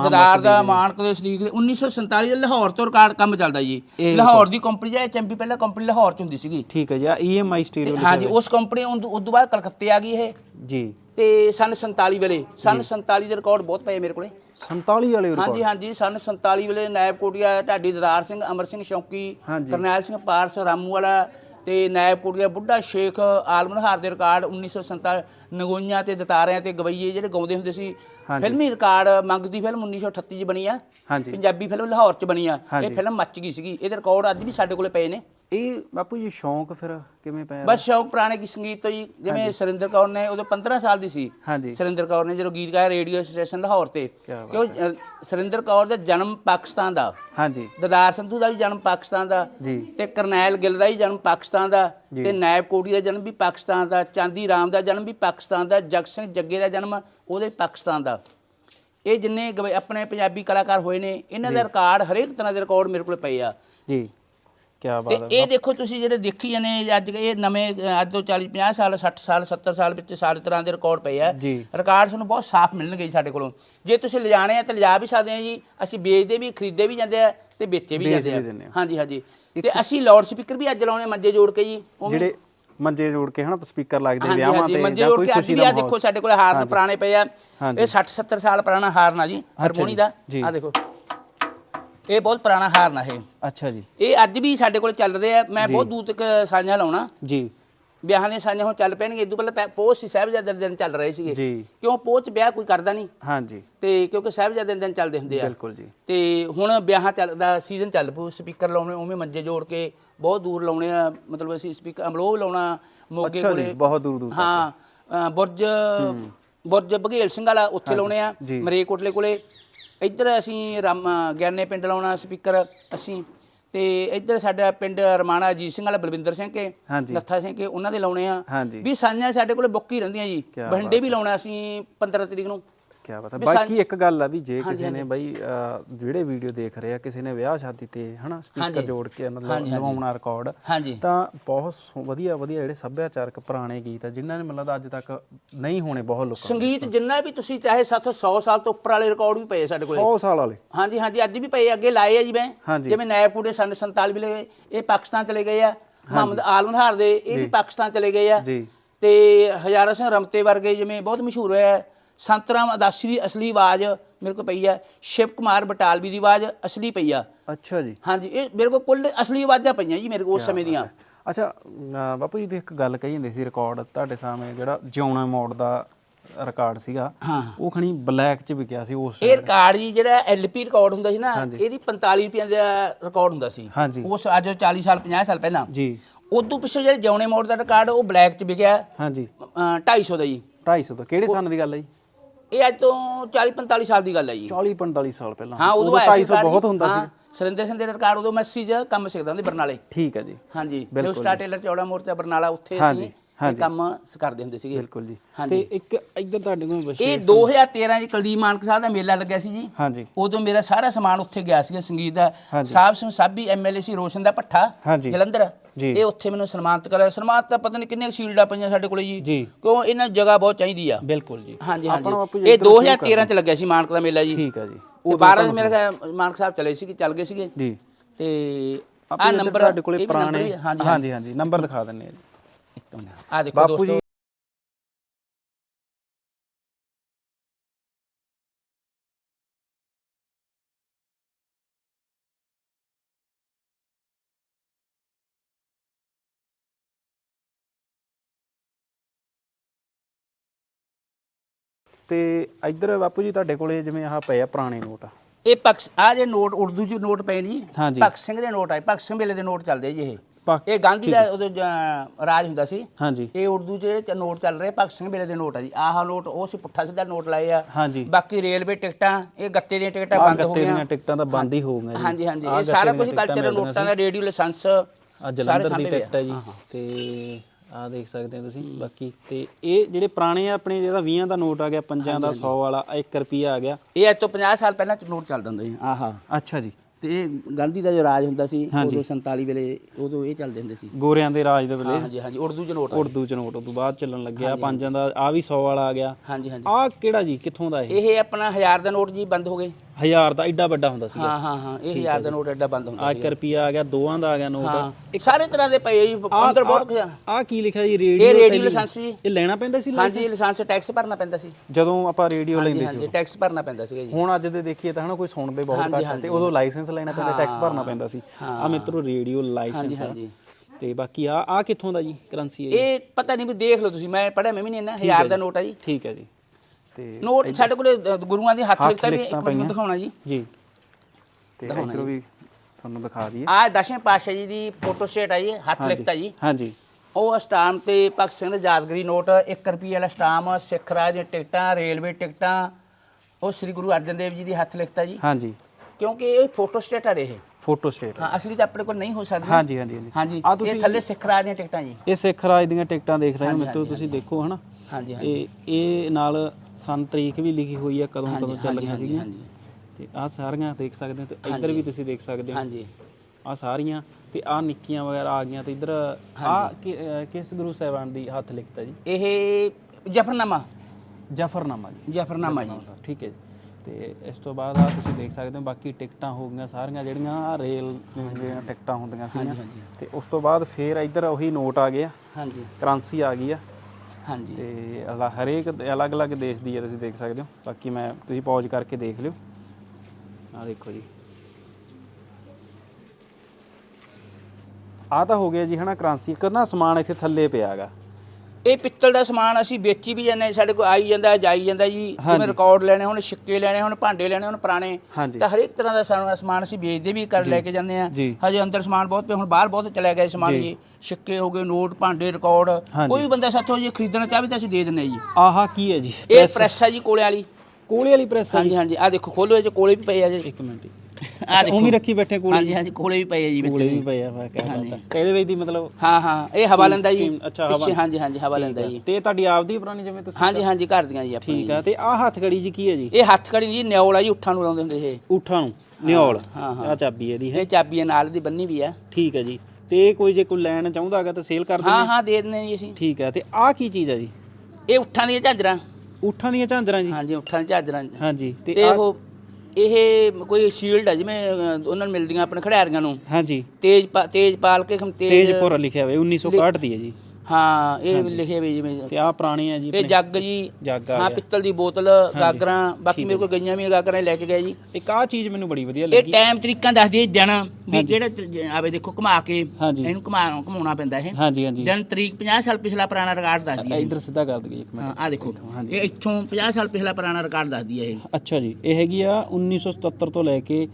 Speaker 1: ਗਦਾਰ ਦਾ ਮਾਨਕ ਦੇ ਸਦੀਕ ਦੇ 1947 ਦੇ ਲਾਹੌਰ ਤੋਂ ਰਿਕਾਰਡ ਕੰਮ ਚੱਲਦਾ ਜੀ। ਲਾਹੌਰ ਦੀ ਕੰਪਨੀ ਜਾਂ ਐਚਐਮਪੀ ਪਹਿਲਾਂ ਕੰਪਨੀ ਲਾਹੌਰ ਚ ਹੁੰਦੀ ਸੀਗੀ।
Speaker 2: ਠੀਕ ਹੈ ਜੀ ਆ ਈਐਮਆਈ ਸਟੀਰੀਓ
Speaker 1: ਤੇ ਹਾਂਜੀ ਉਸ ਕੰਪਨੀ ਉਸ ਤੋਂ ਬਾਅਦ ਕਲਕੱਤੇ ਆ ਗਈ ਇਹ।
Speaker 2: ਜੀ।
Speaker 1: ਤੇ ਸਨ 47 ਵੇਲੇ ਸਨ 47 ਦੇ ਰਿਕਾਰਡ ਬਹੁਤ ਪਏ ਮੇਰੇ ਕੋਲੇ।
Speaker 2: 47 ਵਾਲੇ ਰਿਕਾਰਡ।
Speaker 1: ਹਾਂਜੀ ਹਾਂਜੀ ਸਨ 47 ਵੇਲੇ ਨਾਇਬ ਕੋਟੀਆ ਢਾਡੀ ਦਦਾਰ ਸਿੰਘ ਅਮਰ ਸਿੰਘ ਸ਼ੌਕੀ। ਕਰਨੈਲ ਸਿੰਘ ਪਾਰਸ ਰਾਮੂ ਵਾਲਾ ਤੇ ਨਾਇਬ ਕੋਟੀਆ ਬੁੱਢਾ ਸ਼ੇਖ ਆਲਮਨਹਾਰ ਦੇ ਰਿਕਾਰਡ 1947 ਨਗੋਈਆਂ ਤੇ ਦਤਾਰਿਆਂ ਤੇ ਗਵਈਏ ਜਿਹੜੇ ਗਾਉਂਦੇ ਹੁੰਦੇ ਸੀ। ਫਿਲਮੀ ਰਿਕਾਰਡ ਮੰਗਦੀ ਫਿਲਮ 1938 ਚ ਬਣੀ ਆ। ਪੰਜਾਬੀ ਫਿਲਮ ਲਾਹੌਰ ਚ ਬਣੀ ਆ। ਇਹ ਫਿਲਮ ਮੱਚ ਗਈ ਸੀਗੀ। ਇਹਦੇ ਰਿਕਾਰਡ ਅੱਜ ਵੀ ਸਾਡੇ ਕੋਲੇ ਪਏ ਨੇ।
Speaker 2: ਇਹ ਬਾਪੂ ਜੀ ਸ਼ੌਂਕ ਫਿਰ ਕਿਵੇਂ ਪਿਆ?
Speaker 1: ਬਸ ਸ਼ੌਕ ਪੁਰਾਣੇ ਕੀ ਸੰਗੀਤ ਤੋਂ ਜੀ ਜਿਵੇਂ ਸੁਰਿੰਦਰ ਕੌਰ ਨੇ ਉਦੋਂ 15 ਸਾਲ ਦੀ ਸੀ।
Speaker 2: ਹਾਂਜੀ।
Speaker 1: ਸੁਰਿੰਦਰ ਕੌਰ ਨੇ ਜਦੋਂ ਗੀਤ ਗਾਇਆ ਰੇਡੀਓ ਸਟੇਸ਼ਨ ਲਾਹੌਰ ਤੇ
Speaker 2: ਕਿਆ ਬਾਤ
Speaker 1: ਕਿਉਂ ਅ, ਸੁਰਿੰਦਰ ਕੌਰ ਦਾ ਜਨਮ ਪਾਕਿਸਤਾਨ ਦਾ।
Speaker 2: ਹਾਂਜੀ।
Speaker 1: ਦਦਾਰ ਸੰਧੂ ਦਾ ਵੀ ਜਨਮ ਪਾਕਿਸਤਾਨ ਦਾ
Speaker 2: ਜੀ।
Speaker 1: ਤੇ ਕਰਨੈਲ ਗਿੱਲ ਦਾ ਵੀ ਜਨਮ ਪਾਕਿਸਤਾਨ ਦਾ ਤੇ ਨਾਇਬ ਕੋਟੀ ਦਾ ਜਨਮ ਵੀ ਪਾਕਿਸਤਾਨ ਦਾ ਚਾਂਦੀ ਰਾਮ ਦਾ ਜਨਮ ਵੀ ਪਾਕਿਸਤਾਨ ਦਾ ਜਗ ਸਿੰਘ ਜੱਗੇ ਦਾ ਜਨਮ ਉਹਦੇ ਪਾਕਿਸਤਾਨ ਦਾ। ਇਹ ਜਿੰਨੇ ਗਵੇ- ਆਪਣੇ ਪੰਜਾਬੀ ਕਲਾਕਾਰ ਹੋਏ ਨੇ ਇਹਨਾਂ ਦੇ ਰਿਕਾਰਡ ਹਰੇਕ ਤਰ੍ਹਾਂ ਦੇ ਰਿਕਾਰਡ ਮੇਰੇ ਕੋਲ ਪਏ ਆ।
Speaker 2: ਜੀ। ਕੀ
Speaker 1: ਤੇ
Speaker 2: ਬਾਤ ਹੈ।
Speaker 1: ਇਹ ਦੇਖੋ ਤੁਸੀਂ ਜਿਹੜੇ ਦੇਖੀ ਜਾਂਦੇ ਅੱਜ ਇਹ ਨਵੇਂ ਅੱਜ ਤੋਂ 40 50 ਸਾਲ 60 ਸਾਲ 70 ਸਾਲ ਵਿੱਚ ਸਾਰੇ ਤਰ੍ਹਾਂ ਦੇ ਰਿਕਾਰਡ ਪਏ ਆ। ਰਿਕਾਰਡ ਤੁਹਾਨੂੰ ਬਹੁਤ ਸਾਫ਼ ਮਿਲਣਗੇ ਜੀ ਸਾਡੇ ਕੋਲੋਂ। ਜੇ ਤੁਸੀਂ ਲਿਜਾਣੇ ਆ ਤੇ ਲਿਜਾ ਵੀ ਸਕਦੇ ਆ ਜੀ। ਅਸੀਂ ਵੇਚਦੇ ਵੀ ਖਰੀਦੇ ਵੀ ਜਾਂਦੇ ਆ ਤੇ ਵੇਚੇ ਵੀ ਜਾਂਦੇ ਆ। ਹਾਂਜੀ ਹਾਂਜੀ। ਤੇ ਅਸੀਂ ਲਾਊਡ ਸਪੀਕਰ ਵੀ ਅੱਜ ਲਾਉਣੇ ਮੰਜੇ ਜੋੜ ਕੇ ਜੀ
Speaker 2: ਜਿਹੜੇ ਮੰਜੇ ਜੋੜ ਕੇ ਹਨਾ ਸਪੀਕਰ ਲੱਗਦੇ ਵਿਆਹਾਂ ਤੇ
Speaker 1: ਮੰਜੇ
Speaker 2: ਜਾਂ
Speaker 1: ਜੋੜ
Speaker 2: ਕੋਈ
Speaker 1: ਕੇ ਅੱਜ ਵੀ ਆ ਦੇਖੋ ਸਾਡੇ ਕੋਲ ਹਾਰਨ ਪੁਰਾਣੇ ਪਏ ਆ। ਇਹ 60 70 ਸਾਲ ਪੁਰਾਣਾ ਹਾਰਨ ਆ ਜੀ ਹਾਰਮੋਨੀ ਦਾ। ਆ ਦੇਖੋ। ਇਹ ਬਹੁਤ ਪੁਰਾਣਾ ਹਾਰਨ ਆ ਇਹ।
Speaker 2: ਅੱਛਾ ਜੀ।
Speaker 1: ਇਹ ਅੱਜ ਵੀ ਸਾਡੇ ਕੋਲ ਚੱਲ ਰਹੇ ਆ। ਮੈਂ ਬਹੁਤ ਦੂਰ ਤੱਕ ਸਾਂਝਾ ਲਾਉਣਾ।
Speaker 2: ਜੀ।
Speaker 1: ਵਿਆਹਾਂ ਦੇ ਸਾਂਝਾ ਹੁਣ ਚੱਲ ਪੈਣਗੇ ਇਦੋਂ ਪਹਿਲਾਂ ਪੈ- ਪੋਹ ਸੀ ਸਾਹਿਬਜ਼ਾਦੇ ਦੇ ਦਿਨ ਚੱਲ ਰਹੇ ਸੀਗੇ।
Speaker 2: ਜੀ।
Speaker 1: ਕਿਉਂ ਪੋਹ ਚ ਵਿਆਹ ਕੋਈ ਕਰਦਾ ਨਹੀਂ?
Speaker 2: ਹਾਂਜੀ।
Speaker 1: ਤੇ ਕਿਉਂਕਿ ਸਾਹਿਬਜ਼ਾਦੇ ਦੇ ਦਿਨ ਚੱਲਦੇ ਹੁੰਦੇ ਆ।
Speaker 2: ਬਿਲਕੁਲ ਜੀ।
Speaker 1: ਤੇ ਹੁਣ ਵਿਆਹਾਂ ਚੱਲਦਾ ਸੀਜ਼ਨ ਚੱਲ ਪੂ ਸਪੀਕਰ ਲਾਉਣੇ ਉਵੇਂ ਮੰਜੇ ਜੋੜ ਕੇ ਬਹੁਤ ਦੂਰ ਲਾਉਣੇ ਆ। ਮਤਲਬ ਅਸੀਂ ਸਪੀਕਰ ਅਮਲੋਹ ਲਾਉਣਾ ਮੋਗੇ
Speaker 2: ਅੱਛਾ ਜੀ
Speaker 1: ਕੋਲੇ।
Speaker 2: ਬਹੁਤ ਦੂਰ ਦੂਰ।
Speaker 1: ਹਾਂ ਬੁਰਜ ਬੁਰਜ ਬਘੇਲ ਸਿੰਘ ਵਾਲਾ ਉੱਥੇ ਲਾਉਣੇ ਆ। ਮਰੇ ਕੋਟਲੇ ਕੋਲੇ। ਇੱਧਰ ਅਸੀਂ ਰਾਮ ਗਿਆਨੇ ਪਿੰਡ ਲਾਉਣਾ ਸਪੀਕਰ ਅਸੀਂ ਤੇ ਇੱਧਰ ਸਾਡਾ ਪਿੰਡ ਰਮਾਣਾ ਅਜੀਤ ਸਿੰਘ ਵਾਲਾ ਬਲਵਿੰਦਰ ਸਿੰਘ ਕੇ। ਲੱਥਾ ਸਿੰਘ ਕੇ ਉਹਨਾਂ ਦੇ ਲਾਉਣੇ ਆ। ਵੀ ਸਾਂਝਾਂ ਸਾਡੇ ਕੋਲੇ ਬੁੱਕ ਹੀ ਰਹਿੰਦੀਆਂ ਜੀ। ਬਠਿੰਡੇ ਵੀ ਲਾਉਣਾ ਅਸੀਂ 15 ਤਰੀਕ ਨੂੰ।
Speaker 2: ਕੀ ਬਾਤ ਹੈ ਬਾਕੀ ਇੱਕ ਗੱਲ ਆ ਵੀ ਜੇ ਕਿਸੇ ਨੇ ਬਾਈ ਜਿਹੜੇ ਵੀਡੀਓ ਦੇਖ ਰਹੇ ਆ ਕਿਸੇ ਨੇ ਵਿਆਹ ਸ਼ਾਦੀ ਤੇ ਹਨਾ ਸਪੀਕਰ। ਜੋੜ ਕੇ ਮਤਲਬ। ਲਵਾਉਣਾ ਰਿਕਾਰਡ ਤਾਂ ਬਹੁਤ ਵਧੀਆ ਵਧੀਆ ਜਿਹੜੇ ਸੱਭਿਆਚਾਰਕ ਪੁਰਾਣੇ ਗੀਤ ਆ ਜਿਨ੍ਹਾਂ ਨੇ ਮਤਲਬ ਅੱਜ ਤੱਕ ਨਹੀਂ ਹੋਣੇ ਬਹੁਤ ਲੋਕਾਂ
Speaker 1: ਸੰਗੀਤ ਜਿੰਨਾ ਵੀ ਤੁਸੀਂ ਚਾਹੇ ਸਾਥੋਂ 100 ਸਾਲ ਤੋਂ ਉੱਪਰ ਵਾਲੇ ਰਿਕਾਰਡ ਵੀ ਪਏ ਸਾਡੇ ਕੋਲੇ।
Speaker 2: 100 ਸਾਲ ਵਾਲੇ।
Speaker 1: ਹਾਂਜੀ ਹਾਂਜੀ ਅੱਜ ਵੀ ਪਏ ਅੱਗੇ ਲਾਏ ਆ ਜੀ ਮੈਂ। ਜਿਵੇਂ ਨੈਪੂਰੇ ਸਨ 47 ਵੀ ਲਏ ਇਹ ਪਾਕਿਸਤਾਨ ਚਲੇ ਗਏ ਆ ਮੁਹੰਮਦ ਆਲਮਹਾਰ ਦੇ ਇਹ ਵੀ ਪਾਕਿਸਤਾਨ ਚਲੇ ਗਏ ਆ।
Speaker 2: ਜੀ।
Speaker 1: ਤੇ ਹਜ਼ਾਰਾ ਸਿੰਘ ਰਮਤੇ ਵਰਗੇ ਜਿਵੇਂ ਬਹੁਤ ਮਸ਼ਹੂਰ ਹੋਇਆ ਸੰਤਰਾਮ ਅਦਾਸੀ ਦੀ ਅਸਲੀ ਆਵਾਜ਼ ਮੇਰੇ ਕੋਲ ਪਈ ਆ ਸ਼ਿਵ ਕੁਮਾਰ ਬਟਾਲਵੀ ਦੀ ਆਵਾਜ਼ ਅਸਲੀ ਪਈ ਆ।
Speaker 2: ਅੱਛਾ ਜੀ।
Speaker 1: ਹਾਂਜੀ ਇਹ ਮੇਰੇ ਕੋਲ ਕੁੱਲ ਅਸਲੀ ਆਵਾਜ਼ਾਂ ਪਈਆਂ ਜੀ ਮੇਰੇ ਕੋਲ ਉਸ ਸਮੇਂ ਦੀਆਂ।
Speaker 2: ਅੱਛਾ ਬਾਪੂ ਜੀ ਦੀ ਇੱਕ ਗੱਲ ਕਹੀ ਜਾਂਦੀ ਸੀ ਰਿਕਾਰਡ ਤੁਹਾਡੇ ਸਾਹਮਣੇ ਜਿਹੜਾ ਜਿਉਣਾ ਮੋੜ ਦਾ ਰਿਕਾਰਡ ਸੀਗਾ
Speaker 1: ਹਾਂ।
Speaker 2: ਉਹ ਖਣੀ ਬਲੈਕ ਚ ਵਿਕਿਆ ਸੀ ਉਸ
Speaker 1: ਇਹ ਰਿਕਾਰਡ ਜੀ ਜਿਹੜਾ ਐਲਪੀ ਰਿਕਾਰਡ ਹੁੰਦਾ ਸੀ ਨਾ ਇਹਦੀ 45 ਰੁਪਏ ਦਾ ਰਿਕਾਰਡ ਹੁੰਦਾ ਸੀ।
Speaker 2: ਹਾਂਜੀ।
Speaker 1: ਉਸ ਅੱਜ 40 ਸਾਲ 50 ਸਾਲ ਪਹਿਲਾਂ।
Speaker 2: ਜੀ।
Speaker 1: ਉਦੋਂ ਪਿੱਛੇ ਜਿਹੜੇ ਜੌਣੇ ਮੋੜ ਦਾ ਰਿਕਾਰਡ ਉਹ ਬਲੈਕ 'ਚ ਵਿਕਿਆ।
Speaker 2: ਹਾਂਜੀ।
Speaker 1: ਅ, 250 ਦਾ ਜੀ।
Speaker 2: 250 ਤੋਂ ਕਿਹੜੇ ਸਾਲ ਦੀ ਗੱਲ ਹੈ ਜੀ?
Speaker 1: ਇਹ ਅੱਜ ਤੋਂ 40 45 ਸਾਲ ਦੀ ਗੱਲ ਹੈ ਜੀ
Speaker 2: 40 45 ਸਾਲ ਪਹਿਲਾਂ
Speaker 1: ਹਾਂ ਉਦੋਂ ਆਇਆ ਸੀ
Speaker 2: 250
Speaker 1: ਰਿਕਾਰਡ
Speaker 2: ਬਹੁਤ
Speaker 1: ਜੀ।
Speaker 2: ਹੁੰਦਾ ਸੀ
Speaker 1: ਸੁਰਿੰਦਰ ਸਿੰਘ ਦੇ ਰਿਕਾਰਡ ਉਦੋਂ ਮੈਂ ਸੀ ਕੰਮ ਸਿੱਖਦਾ ਹੁੰਦੀ ਬਰਨਾਲੇ
Speaker 2: ਠੀਕ ਹੈ ਜੀ
Speaker 1: ਹਾਂਜੀ ਨਿਊ ਸਟਾਰ ਟੇਲਰ ਚੌੜਾ ਮੋਰਚਾ ਬਰਨਾਲਾ ਉੱਥੇ ਅਸੀਂ ਇਹ
Speaker 2: ਹਾਂਜੀ।
Speaker 1: ਕੰਮ ਸ- ਕਰਦੇ ਹੁੰਦੇ ਸੀਗੇ
Speaker 2: ਬਿਲਕੁਲ ਜੀ। ਤੇ ਇੱਕ ਇੱਧਰ ਤੁਹਾਡੇ ਕੋਲ
Speaker 1: ਇਹ
Speaker 2: ਵਿਸ਼ੇਸ਼
Speaker 1: 2013 ਚ ਕੁਲਦੀਪ ਮਾਨਕ ਸਾਹਿਬ ਦਾ ਮੇਲਾ ਲੱਗਿਆ ਸੀ ਜੀ
Speaker 2: ਹਾਂਜੀ
Speaker 1: ਉਦੋਂ ਮੇਰਾ ਸਾਰਾ ਸਮਾਨ ਉੱਥੇ ਗਿਆ ਸੀ ਸੰਗੀਤ ਦਾ। ਸਾਹਿਬ ਸਿੰਘ ਸਾਬੀ ਐਮਐਲਏ ਸੀ ਰੋਸ਼ਨ ਦਾ
Speaker 2: ਹਾਂਜੀ।
Speaker 1: ਜਲੰਧਰ
Speaker 2: ਜੀ।
Speaker 1: ਇਹ ਉੱਥੇ ਮੈਨੂੰ ਸਨਮਾਨਿਤ ਕਰਿਆ। ਸਨਮਾਨਿਤ ਤਾਂ ਪਤਾ ਨਹੀਂ ਕਿੰਨੀਆਂ ਸ਼ੀਲਡਾਂ ਪਈਆਂ ਸਾਡੇ ਕੋਲੇ ਜੀ। ਕਿਉਂ ਇਹਨਾਂ ਜਗ੍ਹਾ ਬਹੁਤ ਚਾਹੀਦੀ ਆ।
Speaker 2: ਬਿਲਕੁਲ ਜੀ।
Speaker 1: ਹਾਂਜੀ ਹਾਂਜੀ। ਇਹ
Speaker 2: ਇੱਧਰੋਂ ਸ਼ੁਰੂ
Speaker 1: 2013 ਚ ਲੱਗਿਆ ਸੀ ਮਾਨਕ ਦਾ ਮੇਲਾ ਜੀ।
Speaker 2: ਠੀਕ ਹੈ ਜੀ।
Speaker 1: ਤੇ 12 ਚ ਮੇਰੇ ਖਿਆਲ ਮਾਨਕ ਸਾਹਿਬ ਚਲੇ ਸੀ ਚੱਲ ਗਏ ਸੀਗੇ।
Speaker 2: ਜੀ।
Speaker 1: ਤੇ ਆ। ਨੰਬਰ
Speaker 2: ਤੁਹਾਡੇ ਕੋਲੇ ਪੁਰਾਣੇ
Speaker 1: ਹਾਂਜੀ ਹਾਂਜੀ
Speaker 2: ਨੰਬਰ ਦਿਖਾ ਦਿੰਨੇ ਆ ਜੀ।
Speaker 1: ਇੱਕ ਮਿੰਟ। ਆ ਦੇਖੋ ਦੋਸਤੋ।
Speaker 2: ਤੇ ਇੱਧਰ ਬਾਪੂ ਜੀ ਤੁਹਾਡੇ ਕੋਲੇ ਜਿਵੇਂ ਆਹ ਪਏ ਆ ਪੁਰਾਣੇ ਨੋਟ।
Speaker 1: ਇਹ ਪਕਸ ਆ ਜੇ ਨੋਟ ਉਰਦੂ ਚ ਨੋਟ ਪਏ ਨੇ? ਜੀ
Speaker 2: ਹਾਂਜੀ।
Speaker 1: ਭਗਤ ਸਿੰਘ ਦੇ ਨੋਟ ਆਏ ਭਗਤ ਸਿੰਘ ਵੇਲੇ ਦੇ ਨੋਟ ਚੱਲਦੇ ਜੀ ਇਹ। ਇਹ ਗਾਂਧੀ ਦਾ ਉਦੋਂ ਜ- ਰਾਜ ਹੁੰਦਾ ਸੀ।
Speaker 2: ਹਾਂਜੀ।
Speaker 1: ਇਹ ਉਰਦੂ ਚ ਇਹ ਚ ਨੋਟ ਚੱਲ ਰਹੇ ਭਗਤ ਸਿੰਘ ਵੇਲੇ ਦੇ ਨੋਟ ਆ ਜੀ। ਆਹ ਨੋਟ ਉਹ ਸੀ ਪੁੱਠਾ ਸਿੱਧਾ ਨੋਟ ਲਾਏ ਆ।
Speaker 2: ਹਾਂਜੀ।
Speaker 1: ਬਾਕੀ ਰੇਲਵੇ ਟਿਕਟਾਂ ਇਹ ਗੱਤੇ ਦੀਆਂ ਟਿਕਟਾਂ
Speaker 2: ਆਹ
Speaker 1: ਬੰਦ ਹੋ
Speaker 2: ਗੱਤੇ
Speaker 1: ਗਈਆਂ।
Speaker 2: ਦੀਆਂ ਟਿਕਟਾਂ ਤਾਂ ਬੰਦ ਹੀ ਹੋ ਗਈਆਂ ਜੀ।
Speaker 1: ਹਾਂਜੀ ਹਾਂਜੀ।
Speaker 2: ਆਹ
Speaker 1: ਇਹ
Speaker 2: ਗੱਤੇ
Speaker 1: ਸਾਰਾ
Speaker 2: ਦੀਆਂ
Speaker 1: ਕੁਝ
Speaker 2: ਟਿਕਟਾਂ ਮਿਲਦੀਆਂ
Speaker 1: ਨੋਟਾਂ ਦਾ ਰੇਡੀਓ ਲਾਇਸੈਂਸ
Speaker 2: ਆ
Speaker 1: ਸਾਰੇ
Speaker 2: ਜਲੰਧਰ ਦੀ
Speaker 1: ਸਾਂਭੇ
Speaker 2: ਟਿਕਟ ਹੈ ਜੀ। ਤੇ ਆ ਦੇਖ ਸਕਦੇ ਹੋ ਤੁਸੀਂ ਬਾਕੀ ਤੇ ਇਹ ਜਿਹੜੇ ਪੁਰਾਣੇ ਆ ਆਪਣੇ ਜਿਹਦਾ 20 ਦਾ ਨੋਟ ਆ ਗਿਆ 5 ਦਾ 100 ਵਾਲਾ 1 ਰੁਪਿਆ ਆ ਗਿਆ।
Speaker 1: ਇਹ ਅੱਜ ਤੋਂ 50 ਸਾਲ ਪਹਿਲਾਂ ਨੋਟ ਚੱਲਦਾ ਹੁੰਦਾ ਸੀ ਆਹਾ।
Speaker 2: ਅੱਛਾ ਜੀ।
Speaker 1: ਤੇ ਇਹ ਗਾਂਧੀ ਦਾ ਜੋ ਰਾਜ ਹੁੰਦਾ ਸੀ। ਉਦੋਂ 47 ਵੇਲੇ ਉਦੋਂ ਇਹ ਚੱਲਦੇ ਹੁੰਦੇ ਸੀ।
Speaker 2: ਗੋਰਿਆਂ ਦੇ ਰਾਜ ਦੇ ਵੇਲੇ।
Speaker 1: ਹਾਂਜੀ ਹਾਂਜੀ ਉਰਦੂ ਚ ਨੋਟ।
Speaker 2: ਉਰਦੂ ਚ ਨੋਟ ਉਦੋਂ ਬਾਅਦ ਚੱਲਣ ਲੱਗਿਆ ਪੰਜਾਂ ਦਾ ਆ ਵੀ 100 ਵਾਲਾ ਆ ਗਿਆ।
Speaker 1: ਹਾਂਜੀ ਹਾਂਜੀ।
Speaker 2: ਆ ਕਿਹੜਾ ਜੀ ਕਿੱਥੋਂ ਦਾ ਇਹ?
Speaker 1: ਇਹ ਆਪਣਾ 1000 ਦਾ ਨੋਟ ਜੀ ਬੰਦ ਹੋ ਗਏ।
Speaker 2: ਹਜ਼ਾਰ ਦਾ ਐਡਾ ਵੱਡਾ ਹੁੰਦਾ ਸੀ
Speaker 1: ਹਾਂ ਹਾਂ ਹਾਂ ਇਹ 1000 ਦਾ ਨੋਟ ਐਡਾ ਬੰਦ ਹੁੰਦਾ
Speaker 2: ਆ 1 ਰੁਪਿਆ ਆ ਗਿਆ ਦੋਆਂ ਦਾ ਆ ਗਿਆ ਨੋਟ।
Speaker 1: ਹਾਂ ਸਾਰੇ ਤਰ੍ਹਾਂ ਦੇ ਪਏ ਜੀ ਅੰਦਰ ਬਹੁਤ ਕੁਝ ਆ।
Speaker 2: ਕੀ ਲਿਖਿਆ ਜੀ? ਰੇਡੀਓ
Speaker 1: ਇਹ ਰੇਡੀਓ ਲਾਇਸੈਂਸ ਜੀ।
Speaker 2: ਇਹ ਲੈਣਾ ਪੈਂਦਾ ਸੀ
Speaker 1: ਹਾਂਜੀ ਲਾਇਸੈਂਸ? ਟੈਕਸ ਭਰਨਾ ਪੈਂਦਾ ਸੀ।
Speaker 2: ਜਦੋਂ ਆਪਾਂ ਰੇਡੀਓ ਲੈਂਦੇ
Speaker 1: ਹਾਂਜੀ ਟੈਕਸ ਭਰਨਾ ਪੈਂਦਾ ਸੀਗਾ ਜੀ।
Speaker 2: ਹੁਣ ਅੱਜ ਦੇ ਦੇਖੀਏ ਤਾਂ ਹਨਾ ਕੋਈ ਸੁਣਦੇ ਬਹੁਤ ਘੱਟ ਤੇ ਉਦੋਂ ਲਾਇਸੈਂਸ ਲੈਣਾ ਪੈਂਦਾ ਟੈਕਸ ਭਰਨਾ ਪੈਂਦਾ ਸੀ। ਆ ਮਿੱਤਰੋ ਰੇਡੀਓ ਲਾਇਸੈਂਸ
Speaker 1: ਹਾਂਜੀ
Speaker 2: ਤੇ ਬਾਕੀ ਆ ਆ ਕਿੱਥੋਂ ਦਾ ਜੀ ਕਰੰਸੀ ਹੈ
Speaker 1: ਇਹ ਪਤਾ ਨਹੀਂ ਵੀ ਦੇਖ ਲਓ ਤੁਸੀਂ ਮੈਂ ਪੜਿਆ ਮੈਂ ਵੀ ਨਹੀਂ ਨਾ 1000 ਦਾ ਨੋਟ ਆ ਜੀ।
Speaker 2: ਠੀਕ ਹੈ ਜੀ। ਤੇ
Speaker 1: ਨੋਟ ਸਾਡੇ ਕੋਲੇ ਅ, ਗੁਰੂਆਂ ਦੇ ਹੱਥ ਲਿਖਤਾ ਵੀ ਇੱਕ
Speaker 2: ਲਿਖਤਾਂ
Speaker 1: ਮਿੰਟ
Speaker 2: ਪਈਆਂ।
Speaker 1: ਦਿਖਾਉਣਾ ਜੀ।
Speaker 2: ਜੀ। ਤੇ ਇਧਰੋਂ ਵੀ ਤੁਹਾਨੂੰ ਦਿਖਾ ਦਈਏ।
Speaker 1: ਆ ਦਸ਼ਵੇਂ ਪਾਤਸ਼ਾਹ ਜੀ ਦੀ ਫੋਟੋ ਸਟੇਟ ਆਈ ਹੈ ਹੱਥ ਲਿਖਤਾ ਜੀ।
Speaker 2: ਹਾਂਜੀ।
Speaker 1: ਉਹ ਸਟਾਮ ਤੇ ਭਗਤ ਸਿੰਘ ਦੇ ਯਾਦਗਾਰੀ ਨੋਟ 1 ਰੁਪਏ ਵਾਲਾ ਸਟਾਮ ਸਿੱਖ ਰਾਜ ਦੀਆਂ ਟਿਕਟਾਂ ਰੇਲਵੇ ਟਿਕਟਾਂ ਉਹ ਸ੍ਰੀ ਗੁਰੂ ਅਰਜਨ ਦੇਵ ਜੀ ਦੀ ਹੱਥ ਲਿਖਤਾ ਜੀ।
Speaker 2: ਹਾਂਜੀ।
Speaker 1: ਕਿਉਂਕਿ ਇਹ ਫੋਟੋ ਸਟੇਟ ਆ ਰਹੇ।
Speaker 2: ਫੋਟੋ ਸਟੇਟ
Speaker 1: ਹਾਂ ਅਸਲੀ ਤਾਂ ਆਪਣੇ ਕੋਲ ਨਹੀਂ ਹੋ ਸਕਦੀ।
Speaker 2: ਹਾਂਜੀ ਹਾਂਜੀ ਹਾਂਜੀ।
Speaker 1: ਹਾਂਜੀ।
Speaker 2: ਆ
Speaker 1: ਇਹ
Speaker 2: ਤੁਸੀਂ
Speaker 1: ਥੱਲੇ ਸਿੱਖ ਰਾਜ ਦੀਆਂ ਟਿਕਟਾਂ ਜੀ।
Speaker 2: ਇਹ ਸਿੱਖ ਰਾਜ ਦੀਆਂ ਟਿਕਟਾਂ ਦੇਖ ਰਹੇ ਹੋ ਮਿੱਤਰੋ ਤੁਸੀਂ ਦੇਖੋ ਹਨਾ?
Speaker 1: ਹਾਂਜੀ ਹਾਂਜੀ।
Speaker 2: ਇਹ ਇਹ ਨਾਲ ਸਨ ਤਰੀਕ ਵੀ ਲਿਖੀ ਹੋਈ ਆ ਕਦੋਂ ਕਦੋਂ ਚੱਲੀਆਂ ਸੀਗੀਆਂ।
Speaker 1: ਹਾਂਜੀ।
Speaker 2: ਤੇ ਆ ਸਾਰੀਆਂ ਦੇਖ ਸਕਦੇ ਹੋ ਤੇ ਇੱਧਰ ਵੀ ਤੁਸੀਂ ਦੇਖ ਸਕਦੇ ਹੋ।
Speaker 1: ਹਾਂਜੀ।
Speaker 2: ਆ ਸਾਰੀਆਂ ਤੇ ਆ ਨਿੱਕੀਆਂ ਵਗੈਰਾ ਆ ਗਈਆਂ ਤੇ ਇੱਧਰ ਆ ਕਿਸ ਗੁਰੂ ਸਾਹਿਬਾਨ ਦੀ ਹੱਥ ਲਿਖਤਾ ਜੀ?
Speaker 1: ਇਹ ਜਫਰਨਾਮਾ।
Speaker 2: ਜਫਰਨਾਮਾ ਜੀ।
Speaker 1: ਜਫਰਨਾਮਾ ਜੀ।
Speaker 2: ਠੀਕ ਹੈ ਜੀ। ਤੇ ਇਸ ਤੋਂ ਬਾਅਦ ਆ ਤੁਸੀਂ ਦੇਖ ਸਕਦੇ ਹੋ ਬਾਕੀ ਟਿਕਟਾਂ ਹੋ ਗਈਆਂ ਸਾਰੀਆਂ ਜਿਹੜੀਆਂ ਰੇਲ ਦੀਆਂ ਟਿਕਟਾਂ ਹੁੰਦੀਆਂ
Speaker 1: ਹਾਂਜੀ।
Speaker 2: ਤੇ ਉਸ ਤੋਂ ਬਾਅਦ ਫੇਰ ਇੱਧਰ ਉਹੀ ਨੋਟ ਆ ਗਏ ਆ।
Speaker 1: ਹਾਂਜੀ।
Speaker 2: ਕਰੰਸੀ ਆ ਗਈ ਆ।
Speaker 1: ਹਾਂਜੀ।
Speaker 2: ਤੇ ਅਲਾ ਹਰੇਕ ਅਲੱਗ-ਅਲੱਗ ਦੇਸ਼ ਦੀ ਹੈ, ਤੁਸੀਂ ਦੇਖ ਸਕਦੇ ਹੋ। ਬਾਕੀ ਮੈਂ ਤੁਸੀਂ ਪੌਜ ਕਰਕੇ ਦੇਖ ਲਿਓ। ਆ ਦੇਖੋ ਜੀ। ਆ ਤਾਂ ਹੋ ਗਿਆ ਜੀ, ਹਨਾ, ਕਰੰਸੀ। ਇੱਕ ਨਾ ਸਮਾਨ ਇੱਥੇ ਥੱਲੇ ਪਿਆਗਾ
Speaker 1: ਇਹ ਪਿੱਤਲ ਦਾ ਸਮਾਨ ਅਸੀਂ ਵੇਚੀ ਵੀ ਜਾਂਦੇ ਸਾਡੇ ਕੋਲ ਆਈ ਜਾਂਦਾ ਜਾਈ ਜਾਂਦਾ ਜੀ। ਜਿਵੇਂ ਰਿਕਾਰਡ ਲੈਣੇ ਹੁਣ ਸਿੱਕੇ ਲੈਣੇ ਹੁਣ ਭਾਂਡੇ ਲੈਣੇ ਹੁਣ ਪੁਰਾਣੇ। ਤਾਂ ਹਰੇਕ ਤਰ੍ਹਾਂ ਦਾ ਸਾਨੂੰ ਸਮਾਨ ਅਸੀਂ ਵੇਚਦੇ ਵੀ ਕਰ ਲੈ ਕੇ ਜਾਂਦੇ ਆ। ਹਜੇ ਅੰਦਰ ਸਮਾਨ ਬਹੁਤ ਪਿਆ ਹੁਣ ਬਾਹਰ ਬਹੁਤ ਚਲੇ ਗਿਆ ਸਮਾਨ
Speaker 2: ਜੀ।
Speaker 1: ਸਿੱਕੇ ਹੋ ਗਏ ਨੋਟ ਭਾਂਡੇ ਰਿਕਾਰਡ। ਕੋਈ ਵੀ ਬੰਦਾ ਸਾਥੋਂ ਜੇ ਖਰੀਦਣਾ ਚਾਹੇ ਤਾਂ ਅਸੀਂ ਦੇ ਦਿੰਦੇ ਹਾਂ ਜੀ।
Speaker 2: ਆਹਾ ਕੀ ਹੈ ਜੀ?
Speaker 1: ਇਹ ਪ੍ਰੈਸ ਆ ਜੀ ਕੋਲੇ ਵਾਲੀ।
Speaker 2: ਕੋਲੇ ਵਾਲੀ ਪ੍ਰੈਸ ਹੈ
Speaker 1: ਹਾਂਜੀ ਹਾਂਜੀ। ਆ ਦੇਖੋ ਖੋਲੋ ਇਹ ਚ ਕੋਲੇ ਵੀ ਪਏ ਆ ਜੀ।
Speaker 2: ਇੱਕ ਮਿੰਟ
Speaker 1: ਆ ਦੇਖੋ
Speaker 2: ਉਹ ਵੀ ਰੱਖੀ ਬੈਠੇ ਕੋਲੇ
Speaker 1: ਹਾਂਜੀ ਹਾਂਜੀ ਕੋਲੇ ਵੀ ਪਏ ਆ ਜੀ ਵਿੱਚ
Speaker 2: ਕੋਲੇ ਵੀ ਪਏ ਆ। ਬਾਤ ਹੈ ਇਹਦੇ ਵਿੱਚ ਦੀ ਮਤਲਬ
Speaker 1: ਹਾਂ ਹਾਂ ਇਹ ਹਵਾ ਲੈਂਦਾ ਜੀ। ਪਿੱਛੇ ਹਾਂਜੀ ਹਾਂਜੀ ਹਵਾ ਲੈਂਦਾ ਜੀ।
Speaker 2: ਤੇ ਤੁਹਾਡੀ ਆਪਦੀ ਪੁਰਾਣੀ ਜਿਵੇਂ ਤੁਸੀਂ
Speaker 1: ਹਾਂਜੀ ਹਾਂਜੀ ਘਰ ਦੀਆਂ ਜੀ ਆਪਣੀ
Speaker 2: ਠੀਕ ਆ। ਤੇ ਆਹ ਹੱਥ ਘੜੀ ਜੀ ਕੀ ਹੈ ਜੀ?
Speaker 1: ਇਹ ਹੱਥ ਕੜੀ ਜੀ ਨਿਉਲ ਆ ਜੀ ਉੱਠਾਂ ਨੂੰ ਲਾਉਂਦੇ ਹੁੰਦੇ ਇਹ।
Speaker 2: ਊਠਾਂ ਨੂੰ ਨਿਓਲ।
Speaker 1: ਹਾਂ, ਹਾਂ।
Speaker 2: ਆ ਚਾਬੀ ਇਹਦੀ ਹੈ।
Speaker 1: ਇਹ ਚਾਬੀ ਨਾਲ ਦੀ ਬੰਨੀ ਵੀ ਆ।
Speaker 2: ਠੀਕ ਹੈ ਜੀ। ਤੇ ਇਹ ਕੋਈ ਜੇ ਕੋਈ ਲੈਣ ਚਾਹੁੰਦਾ ਹੈਗਾ ਤਾਂ ਸੇਲ ਕਰ
Speaker 1: ਹਾਂ
Speaker 2: ਦਿੰਦੇ
Speaker 1: ਹਾਂ ਦੇ ਦਿੰਦੇ ਜੀ ਅਸੀਂ।
Speaker 2: ਠੀਕ ਹੈ ਤੇ ਆਹ ਕੀ ਚੀਜ਼ ਹੈ ਜੀ?
Speaker 1: ਇਹ ਉੱਠਾਂ ਦੀਆਂ ਝਾਂਜਰਾਂ।
Speaker 2: ਊਠਾਂ ਦੀਆਂ ਝਾਂਜਰਾਂ ਜੀ?
Speaker 1: ਹਾਂਜੀ ਉੱਠਾਂ ਦੀਆਂ ਝਾਂਜਰਾਂ
Speaker 2: ਹਾਂਜੀ ਤੇ
Speaker 1: ਉਹ ਇਹ ਕੋਈ ਸ਼ੀਲਡ ਆ ਜਿਵੇਂ ਅਹ, ਉਹਨਾਂ ਨੂੰ ਮਿਲਦੀਆਂ ਆਪਣੇ ਖਿਡਾਰੀਆਂ ਨੂੰ।
Speaker 2: ਹਾਂਜੀ।
Speaker 1: ਤੇਜ ਪਾ- ਤੇਜ ਪਾਲ ਕੇ ਖਮ ਤੇਜ
Speaker 2: ਤੇਜਪੁਰ ਲਿਖਿਆ ਹੋਇਆ 1961 ਦੀ ਹੈ ਜੀ।
Speaker 1: ਹਾਂ ਇਹ ਲਿਖੇ ਵੀ ਜਿਵੇਂ
Speaker 2: ਤੇ ਆਹ ਪੁਰਾਣੀ ਹੈ ਜੀ
Speaker 1: ਇਹ। ਜੱਗ ਜੀ
Speaker 2: ਜੱਗ ਆ
Speaker 1: ਹਾਂ
Speaker 2: ਗਿਆ।
Speaker 1: ਪਿੱਤਲ ਦੀ ਬੋਤਲ ਗਾਗਰਾਂ ਬਾਕੀ ਮੇਰੇ ਕੋਲ ਗਈਆਂ ਵੀ ਗਾਗਰਾਂ ਲੈ ਕੇ ਗਏ ਜੀ
Speaker 2: ਇੱਕ ਆਹ ਚੀਜ਼ ਮੈਨੂੰ ਬੜੀ ਵਧੀਆ
Speaker 1: ਇਹ
Speaker 2: ਲੱਗੀ
Speaker 1: ਟਾਈਮ ਤਰੀਕਾਂ ਦੱਸਦੀ ਹੈ ਦਿਨ ਵੀ
Speaker 2: ਹਾਂਜੀ।
Speaker 1: ਕਿਹੜਾ ਤਰ- ਆਵੇ ਦੇਖੋ ਘੁਮਾ ਕੇ
Speaker 2: ਹਾਂਜੀ।
Speaker 1: ਇਹਨੂੰ ਘੁਮਾ ਘੁਮਾਉਣਾ ਪੈਂਦਾ ਇਹ
Speaker 2: ਹਾਂਜੀ ਹਾਂਜੀ
Speaker 1: ਦਿਨ ਤਰੀਕ 50 ਸਾਲ ਪਿਛਲਾ ਪੁਰਾਣਾ ਰਿਕਾਰਡ ਦੱਸਦੀ ਹੈ।
Speaker 2: ਇਧਰ ਸਿੱਧਾ ਕਰ ਦਈਏ ਇੱਕ ਮਿੰਟ
Speaker 1: ਆ ਦੇਖੋ
Speaker 2: ਹਾਂਜੀ।
Speaker 1: ਇਹ ਇੱਥੋਂ 50 ਸਾਲ ਪਿਛਲਾ ਪੁਰਾਣਾ ਰਿਕਾਰਡ ਦੱਸਦੀ ਹੈ ਇਹ
Speaker 2: ਅੱਛਾ ਜੀ ਇਹ ਹੈਗੀ ਆ 1977 ਤੋਂ ਲੈ ਕੇ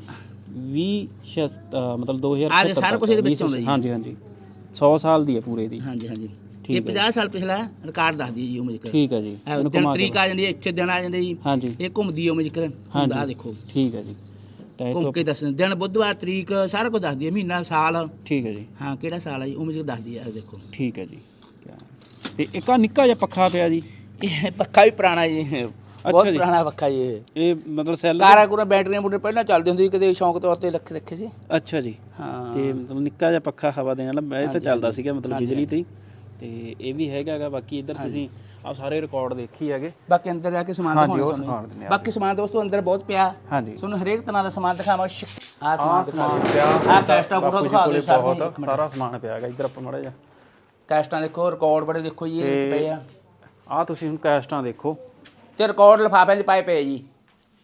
Speaker 2: 20 ਛ- ਅਹ ਮਤਲਬ 2000
Speaker 1: ਆਹ ਦੇਖੋ, ਸਾਰਾ ਕੁਛ ਇਹਦੇ ਵਿੱਚ ਆਉਂਦਾ ਜੀ।
Speaker 2: ਹਾਂਜੀ ਹਾਂਜੀ 100 ਸਾਲ ਦੀ ਹੈ ਪੂਰੇ ਦੀ
Speaker 1: ਹਾਂਜੀ ਹਾਂਜੀ ਇਹ
Speaker 2: ਹੈ
Speaker 1: 50 ਸਾਲ ਪਿਛਲਾ ਰਿਕਾਰਡ ਦੱਸਦੀ ਹੈ ਜੀ ਉਮਰ ਜ਼ਿਕਰ
Speaker 2: ਠੀਕ ਹੈ ਜੀ
Speaker 1: ਇਹ
Speaker 2: ਇਹਨੂੰ ਘੁਮਾ ਕੇ
Speaker 1: ਤਰੀਕ ਆ ਜਾਂਦੀ ਹੈ ਇੱਥੇ ਦਿਨ ਆ ਜਾਂਦੇ ਜੀ।
Speaker 2: ਹਾਂਜੀ।
Speaker 1: ਇਹ ਘੁੰਮਦੀ ਉਮਰ ਜ਼ਿਕਰ ਹੁੰਦਾ ਆ
Speaker 2: ਹਾਂਜੀ।
Speaker 1: ਦੇਖੋ।
Speaker 2: ਠੀਕ ਹੈ ਜੀ। ਤਾਂ ਇਹ
Speaker 1: ਘੁੰਮ
Speaker 2: ਤੋਂ
Speaker 1: ਕੇ ਦਿਨ ਬੁੱਧਵਾਰ ਤਰੀਕ ਸਾਰਾ ਕੁਝ ਦੱਸਦੀ ਹੈ ਮਹੀਨਾ ਸਾਲ।
Speaker 2: ਠੀਕ ਹੈ ਜੀ।
Speaker 1: ਹਾਂ ਕਿਹੜਾ ਸਾਲ ਹੈ ਜੀ ਉਮਰ ਜ਼ਿਕਰ ਦੱਸਦੀ ਹੈ ਇਹ ਦੇਖੋ।
Speaker 2: ਠੀਕ ਹੈ ਜੀ। ਕਿਆ- ਤੇ ਇੱਕ ਆ ਨਿੱਕਾ ਜਿਹਾ ਪੱਖਾ ਪਿਆ ਜੀ।
Speaker 1: ਇਹ ਪੱਖਾ ਵੀ ਪੁਰਾਣਾ ਜੀ। ਬਹੁਤ
Speaker 2: ਜੀ।
Speaker 1: ਪੁਰਾਣਾ ਪੱਖਾ ਜੀ ਇਹ।
Speaker 2: ਇਹ ਮਤਲਬ ਸੈੱਲ
Speaker 1: ਕਾਰਾਂ ਕੂਰਾਂ ਬੈਟਰੀਆਂ ਬੂਟਰੀਆਂ ਪਹਿਲਾਂ ਚੱਲਦੀ ਹੁੰਦੀ ਸੀ ਕਿਤੇ ਸ਼ੌਂਕ ਤੌਰ ਤੇ ਰੱਖ ਰੱਖੇ ਸੀ।
Speaker 2: ਅੱਛਾ ਜੀ।
Speaker 1: ਹਾਂ।
Speaker 2: ਤੇ ਮਤਲਬ ਨਿੱਕਾ ਜਿਹਾ ਪੱਖਾ ਹਵਾ ਦੇਣ ਵਾਲਾ ਇਹ ਤਾਂ ਚੱਲਦਾ ਸੀਗਾ ਮਤਲਬ
Speaker 1: ਹਾਂਜੀ,
Speaker 2: ਬਿਜਲੀ ਤੇ ਹੀ। ਤੇ ਇਹ ਵੀ ਹੈਗਾਗਾ ਬਾਕੀ ਇੱਧਰ ਤੁਸੀਂ ਆ ਸਾਰੇ ਰਿਕਾਰਡ ਦੇਖੀ ਹੈਗੇ।
Speaker 1: ਬਾਕੀ ਅੰਦਰ ਜਾ ਕੇ ਸਮਾਨ
Speaker 2: ਹਾਂਜੀ,
Speaker 1: ਦਿਖਾਉਣਾ
Speaker 2: ਉਹ ਦਿਖਾ ਦਿੰਦੇ
Speaker 1: ਤੁਹਾਨੂੰ
Speaker 2: ਆ।
Speaker 1: ਬਾਕੀ ਸਮਾਨ ਦੋਸਤੋ ਅੰਦਰ ਬਹੁਤ ਪਿਆ।
Speaker 2: ਹਾਂਜੀ।
Speaker 1: ਤੁਹਾਨੂੰ ਹਰੇਕ ਤਰ੍ਹਾਂ ਦਾ ਸਮਾਨ ਦਿਖਾਵਾਂ ਆ
Speaker 2: ਆਹ
Speaker 1: ਸਮਾਨ
Speaker 2: ਸਮਾਨ
Speaker 1: ਦਿਖਾ
Speaker 2: ਪਿਆ।
Speaker 1: ਆਹ ਕੈਸਟਾ ਕੂੜਾ
Speaker 2: ਬਾਪੂ ਜੀ
Speaker 1: ਦਿਖਾ
Speaker 2: ਕੋਲੇ
Speaker 1: ਦਿਓ ਸਾਰੇ
Speaker 2: ਬਹੁਤ। ਸਾਰਾ ਸਮਾਨ ਪਿਆ ਹੈਗਾ। ਇੱਧਰ ਆਪਾਂ ਮੜਾ ਜਾ
Speaker 1: ਕੈਸਟਾਂ ਦੇਖੋ ਰਿਕਾਰਡ ਬੜੇ ਦੇਖੋ ਜੀ ਇਹਦੇ ਵਿੱਚ ਪਏ ਆ।
Speaker 2: ਆ ਤੁਸੀਂ ਹੁਣ ਕੈਸਟਾਂ ਦੇਖੋ।
Speaker 1: ਤੇ ਰਿਕਾਰਡ ਲਿਫਾਫਿਆਂ 'ਚ ਪਾਏ ਪਏ ਜੀ।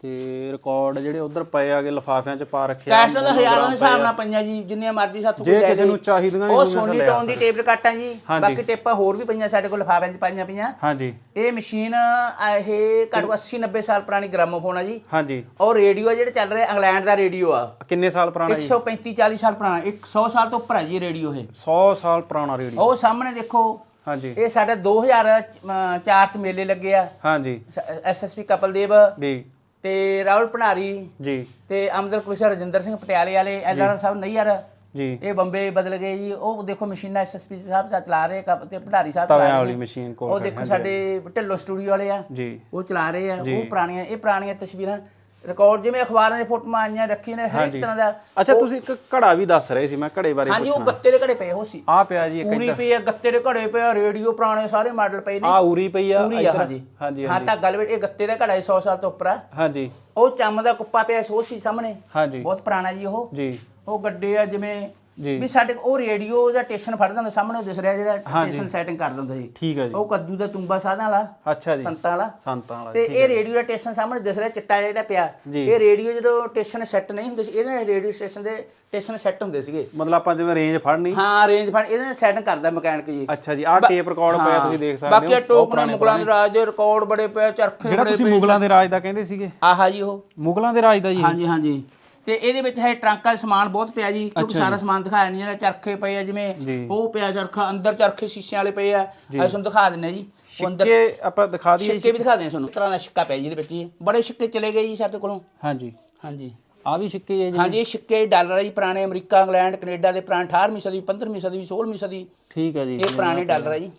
Speaker 2: ਤੇ ਰਿਕਾਰਡ ਜਿਹੜੇ ਉਧਰ ਪਏ ਆਗੇ ਲਫਾਫਿਆਂ 'ਚ ਪਾ ਰੱਖਿਆ
Speaker 1: ਕੈਸਟਾਂ ਦਾ ਹਜ਼ਾਰਾਂ ਦੇ ਹਿਸਾਬ ਨਾਲ ਪਈਆਂ ਜੀ ਜਿੰਨੀਆਂ ਮਰਜ਼ੀ ਸਾਥੋਂ
Speaker 2: ਜੇ ਕਿਸੇ। ਨੂੰ ਚਾਹੀਦੀਆਂ ਵੀ
Speaker 1: ਉਹ
Speaker 2: ਤਾਂ
Speaker 1: ਸੋਨੀ
Speaker 2: ਲੈ
Speaker 1: ਟੌਨ ਦੀ ਟੇਪ ਕੱਟਾਂ ਜੀ
Speaker 2: ਹਾਂਜੀ।
Speaker 1: ਬਾਕੀ ਟੇਪਾਂ ਹੋਰ ਵੀ ਪਈਆਂ ਸਾਡੇ ਕੋਲ ਲਿਫਾਫਿਆਂ 'ਚ ਪਾਈਆਂ ਪਈਆਂ।
Speaker 2: ਹਾਂਜੀ।
Speaker 1: ਇਹ ਮਸ਼ੀਨ ਆ ਇਹ ਘੱਟੋ 80 90 ਸਾਲ ਪੁਰਾਣੀ ਗ੍ਰਾਮੋਫੋਨ ਆ ਜੀ।
Speaker 2: ਹਾਂਜੀ।
Speaker 1: ਔਰ ਰੇਡੀਓ ਜਿਹੜੇ ਚੱਲ ਰਿਹਾ ਇੰਗਲੈਂਡ ਦਾ ਰੇਡੀਓ ਆ।
Speaker 2: ਕਿੰਨੇ ਸਾਲ ਪੁਰਾਣਾ ਜੀ?
Speaker 1: 135 40 ਸਾਲ ਪੁਰਾਣਾ 100 ਸਾਲ ਤੋਂ ਉੱਪਰ ਹੈ ਜੀ ਰੇਡੀਓ ਇਹ।
Speaker 2: 100 ਸਾਲ ਪੁਰਾਣਾ ਰੇਡੀਓ।
Speaker 1: ਉਹ ਸਾਹਮਣੇ ਦੇਖੋ
Speaker 2: ਹਾਂਜੀ।
Speaker 1: ਇਹ ਸਾਡੇ 2004 ਚ ਮੇਲੇ ਲੱਗੇ ਆ।
Speaker 2: ਹਾਂਜੀ।
Speaker 1: ਐਸਐਸਪੀ ਕਪਲਦੇਵ
Speaker 2: ਜੀ
Speaker 1: ਤੇ ਰਾਹੁਲ ਭਣਾਰੀ
Speaker 2: ਜੀ।
Speaker 1: ਤੇ ਅਮਦਰ ਕੁਸ਼ਰ ਰਜਿੰਦਰ ਸਿੰਘ ਪਟਿਆਲੇ ਵਾਲੇ ਐਲਆਰ ਸਾਹਿਬ ਨਈਅਰ
Speaker 2: ਜੀ।
Speaker 1: ਇਹ ਬੰਬੇ ਬਦਲ ਗਏ ਜੀ। ਉਹ ਦੇਖੋ ਮਸ਼ੀਨਾਂ ਐਸਐਸਪੀ ਸਾਹਿਬ ਸਾ ਚਲਾ ਰਹੇ ਕਪ ਤੇ ਭੰਡਾਰੀ ਸਾਹਿਬ ਚਲਾ ਰਹੇ
Speaker 2: ਵਾਲੀ। ਮਸ਼ੀਨ ਕੋਲ
Speaker 1: ਉਹ ਦੇਖੋ ਸਾਡੇ ਢਿੱਲੋ ਸਟੂਡੀਓ ਵਾਲੇ ਆ।
Speaker 2: ਜੀ।
Speaker 1: ਉਹ ਚਲਾ ਰਹੇ ਆ। ਉਹ ਪੁਰਾਣੀਆਂ ਇਹ ਪੁਰਾਣੀਆਂ ਤਸਵੀਰਾਂ ਰਿਕਾਰਡ ਜਿਵੇਂ ਅਖਬਾਰਾਂ ਦੇ ਫੋਟੋਆਂ ਆਈਆਂ ਰੱਖੀਆਂ ਨੇ ਹਰ। ਇੱਕ ਤਰ੍ਹਾਂ ਦਾ।
Speaker 2: ਅੱਛਾ ਤੁਸੀਂ ਇੱਕ ਘੜਾ ਵੀ ਦੱਸ ਰਹੇ ਸੀ ਮੈਂ ਘੜੇ ਬਾਰੇ
Speaker 1: ਹਾਂਜੀ ਉਹ ਗੱਤੇ ਦੇ ਘੜੇ ਪਏ ਹੋ ਸੀ।
Speaker 2: ਆ ਪਿਆ ਜੀ ਇੱਕ
Speaker 1: ਪੂਰੀ ਪਈ ਆ ਗੱਤੇ ਦੇ ਘੜੇ ਪਏ ਆ ਰੇਡੀਓ ਪੁਰਾਣੇ ਸਾਰੇ ਮਾਡਲ ਪਏ ਨੇ।
Speaker 2: ਆ ਉਰੀ ਪਈ ਆ
Speaker 1: ਪੂਰੀ ਆ
Speaker 2: ਇੱਧਰ।
Speaker 1: ਹਾਂਜੀ।
Speaker 2: ਹਾਂਜੀ
Speaker 1: ਹਾਂ ਤਾਂ ਗੱਲ ਵੀ ਇਹ ਗੱਤੇ ਦਾ ਘੜਾ 100 ਸਾਲ ਤੋਂ ਉੱਪਰ ਆ।
Speaker 2: ਹਾਂਜੀ।
Speaker 1: ਉਹ ਚੰਮ ਦਾ ਕੁੱਪਾ ਪਿਆ ਸੋ ਸੀ ਸਾਹਮਣੇ।
Speaker 2: ਹਾਂਜੀ।
Speaker 1: ਬਹੁਤ ਪੁਰਾਣਾ ਜੀ ਉਹ।
Speaker 2: ਜੀ।
Speaker 1: ਉਹ ਗੱਡੇ ਆ ਜਿਵੇਂ
Speaker 2: ਜੀ।
Speaker 1: ਵੀ ਸਾਡੇ ਉਹ ਰੇਡੀਓ ਦਾ ਸਟੇਸ਼ਨ ਫੜਦਾ ਹੁੰਦਾ ਸਾਹਮਣੇ ਉਹ ਦਿਸ ਰਿਹਾ ਜਿਹੜਾ। ਸਟੇਸ਼ਨ ਸੈਟਿੰਗ ਕਰ ਦਿੰਦਾ ਜੀ।
Speaker 2: ਠੀਕ ਹੈ ਜੀ।
Speaker 1: ਉਹ ਕੱਦੂ ਦਾ ਤੁੰਬਾ ਸਾਧਾਂ ਵਾਲਾ
Speaker 2: ਅੱਛਾ ਜੀ।
Speaker 1: ਸੰਤਾਂ ਵਾਲਾ।
Speaker 2: ਸੰਤਾਂ ਵਾਲਾ
Speaker 1: ਤੇ ਇਹ ਰੇਡੀਓ ਦਾ ਸਟੇਸ਼ਨ ਸਾਹਮਣੇ ਦਿਸ ਰਿਹਾ ਚਿੱਟਾ ਜਿਹੜਾ ਪਿਆ। ਇਹ ਰੇਡੀਓ ਜਦੋਂ ਸਟੇਸ਼ਨ ਸੈੱਟ ਨਹੀਂ ਹੁੰਦੇ ਸੀ ਇਹਦੇ ਰੇਡੀਓ ਸਟੇਸ਼ਨ ਦੇ ਸਟੇਸ਼ਨ ਸੈੱਟ ਹੁੰਦੇ ਸੀਗੇ।
Speaker 2: ਮਤਲਬ ਆਪਾਂ ਜਿਵੇਂ ਰੇਂਜ ਫੜਨੀ।
Speaker 1: ਹਾਂ ਰੇਂਜ ਫੜ ਇਹਦੇ ਨਾਲ ਸੈਟਿੰਗ ਕਰਦਾ ਮਕੈਨਿਕ ਜੀ।
Speaker 2: ਅੱਛਾ ਜੀ ਆ ਟੇਪ ਰਿਕਾਰਡ ਪਿਆ ਤੁਸੀਂ ਦੇਖ ਸਕਦੇ ਹੋ
Speaker 1: ਬਾਕੀ ਟੋਕਨਾ ਮੁਗਲਾਂ ਦੇ ਰਾਜ ਦੇ ਰਿਕਾਰਡ ਬੜੇ ਪਏ ਚਰਖੇ
Speaker 2: ਜਿਹੜਾ
Speaker 1: ਬੜੇ
Speaker 2: ਤੁਸੀਂ
Speaker 1: ਪਏ
Speaker 2: ਮੁਗਲਾਂ ਦੇ ਰਾਜ ਦਾ ਕਹਿੰਦੇ ਸੀਗੇ?
Speaker 1: ਆਹਾ ਜੀ ਉਹ।
Speaker 2: ਮੁਗਲਾਂ ਦੇ ਰਾਜ ਦਾ ਜੀ
Speaker 1: ਹਾਂਜੀ ਹਾਂਜੀ। ਤੇ ਇਹਦੇ ਵਿੱਚ ਹੈ ਟਰੰਕਾਂ ਦਾ ਸਮਾਨ ਬਹੁਤ ਪਿਆ ਜੀ ਕਿਉਂਕਿ ਸਾਰਾ ਸਮਾਨ ਦਿਖਾਇਆ ਨਹੀਂ ਜਿਹੜਾ ਚਰਖੇ ਪਏ ਆ ਜਿਵੇਂ। ਉਹ ਪਿਆ ਚਰਖਾ ਅੰਦਰ ਚਰਖੇ ਸ਼ੀਸ਼ਿਆਂ ਵਾਲੇ ਪਏ ਆ ਅਸੀਂ ਤੁਹਾਨੂੰ ਦਿਖਾ ਦਿੰਨੇ ਜੀ ਅੰਦਰ।
Speaker 2: ਸਿੱਕੇ ਆਪਾਂ ਦਿਖਾ ਦਈਏ
Speaker 1: ਸਿੱਕੇ ਵੀ ਦਿਖਾ ਦਿੰਨੇ ਤੁਹਾਨੂੰ ਤਰ੍ਹਾਂ ਦਾ ਸਿੱਕਾ ਪਿਆ ਜੀ ਇਹਦੇ ਵਿੱਚ ਜੀ ਬੜੇ ਸਿੱਕੇ ਚਲੇ ਗਏ ਜੀ ਸਾਡੇ ਕੋਲੋਂ।
Speaker 2: ਹਾਂਜੀ।
Speaker 1: ਹਾਂਜੀ।
Speaker 2: ਆ ਵੀ ਸਿੱਕੇ ਹੈ ਜੀ।
Speaker 1: ਹਾਂਜੀ ਇਹ ਸਿੱਕੇ ਡਾਲਰ ਆ ਜੀ ਪੁਰਾਣੇ ਅਮਰੀਕਾ ਇੰਗਲੈਂਡ ਕੈਨੇਡਾ ਦੇ ਪੁਰਾਣੇ 18ਵੀਂ ਸਦੀ 15ਵੀਂ ਸਦੀ 16ਵੀਂ ਸਦੀ।
Speaker 2: ਠੀਕ ਹੈ ਜੀ
Speaker 1: ਇਹ ਪੁਰਾਣੇ ਡਾਲਰ ਆ ਜੀ।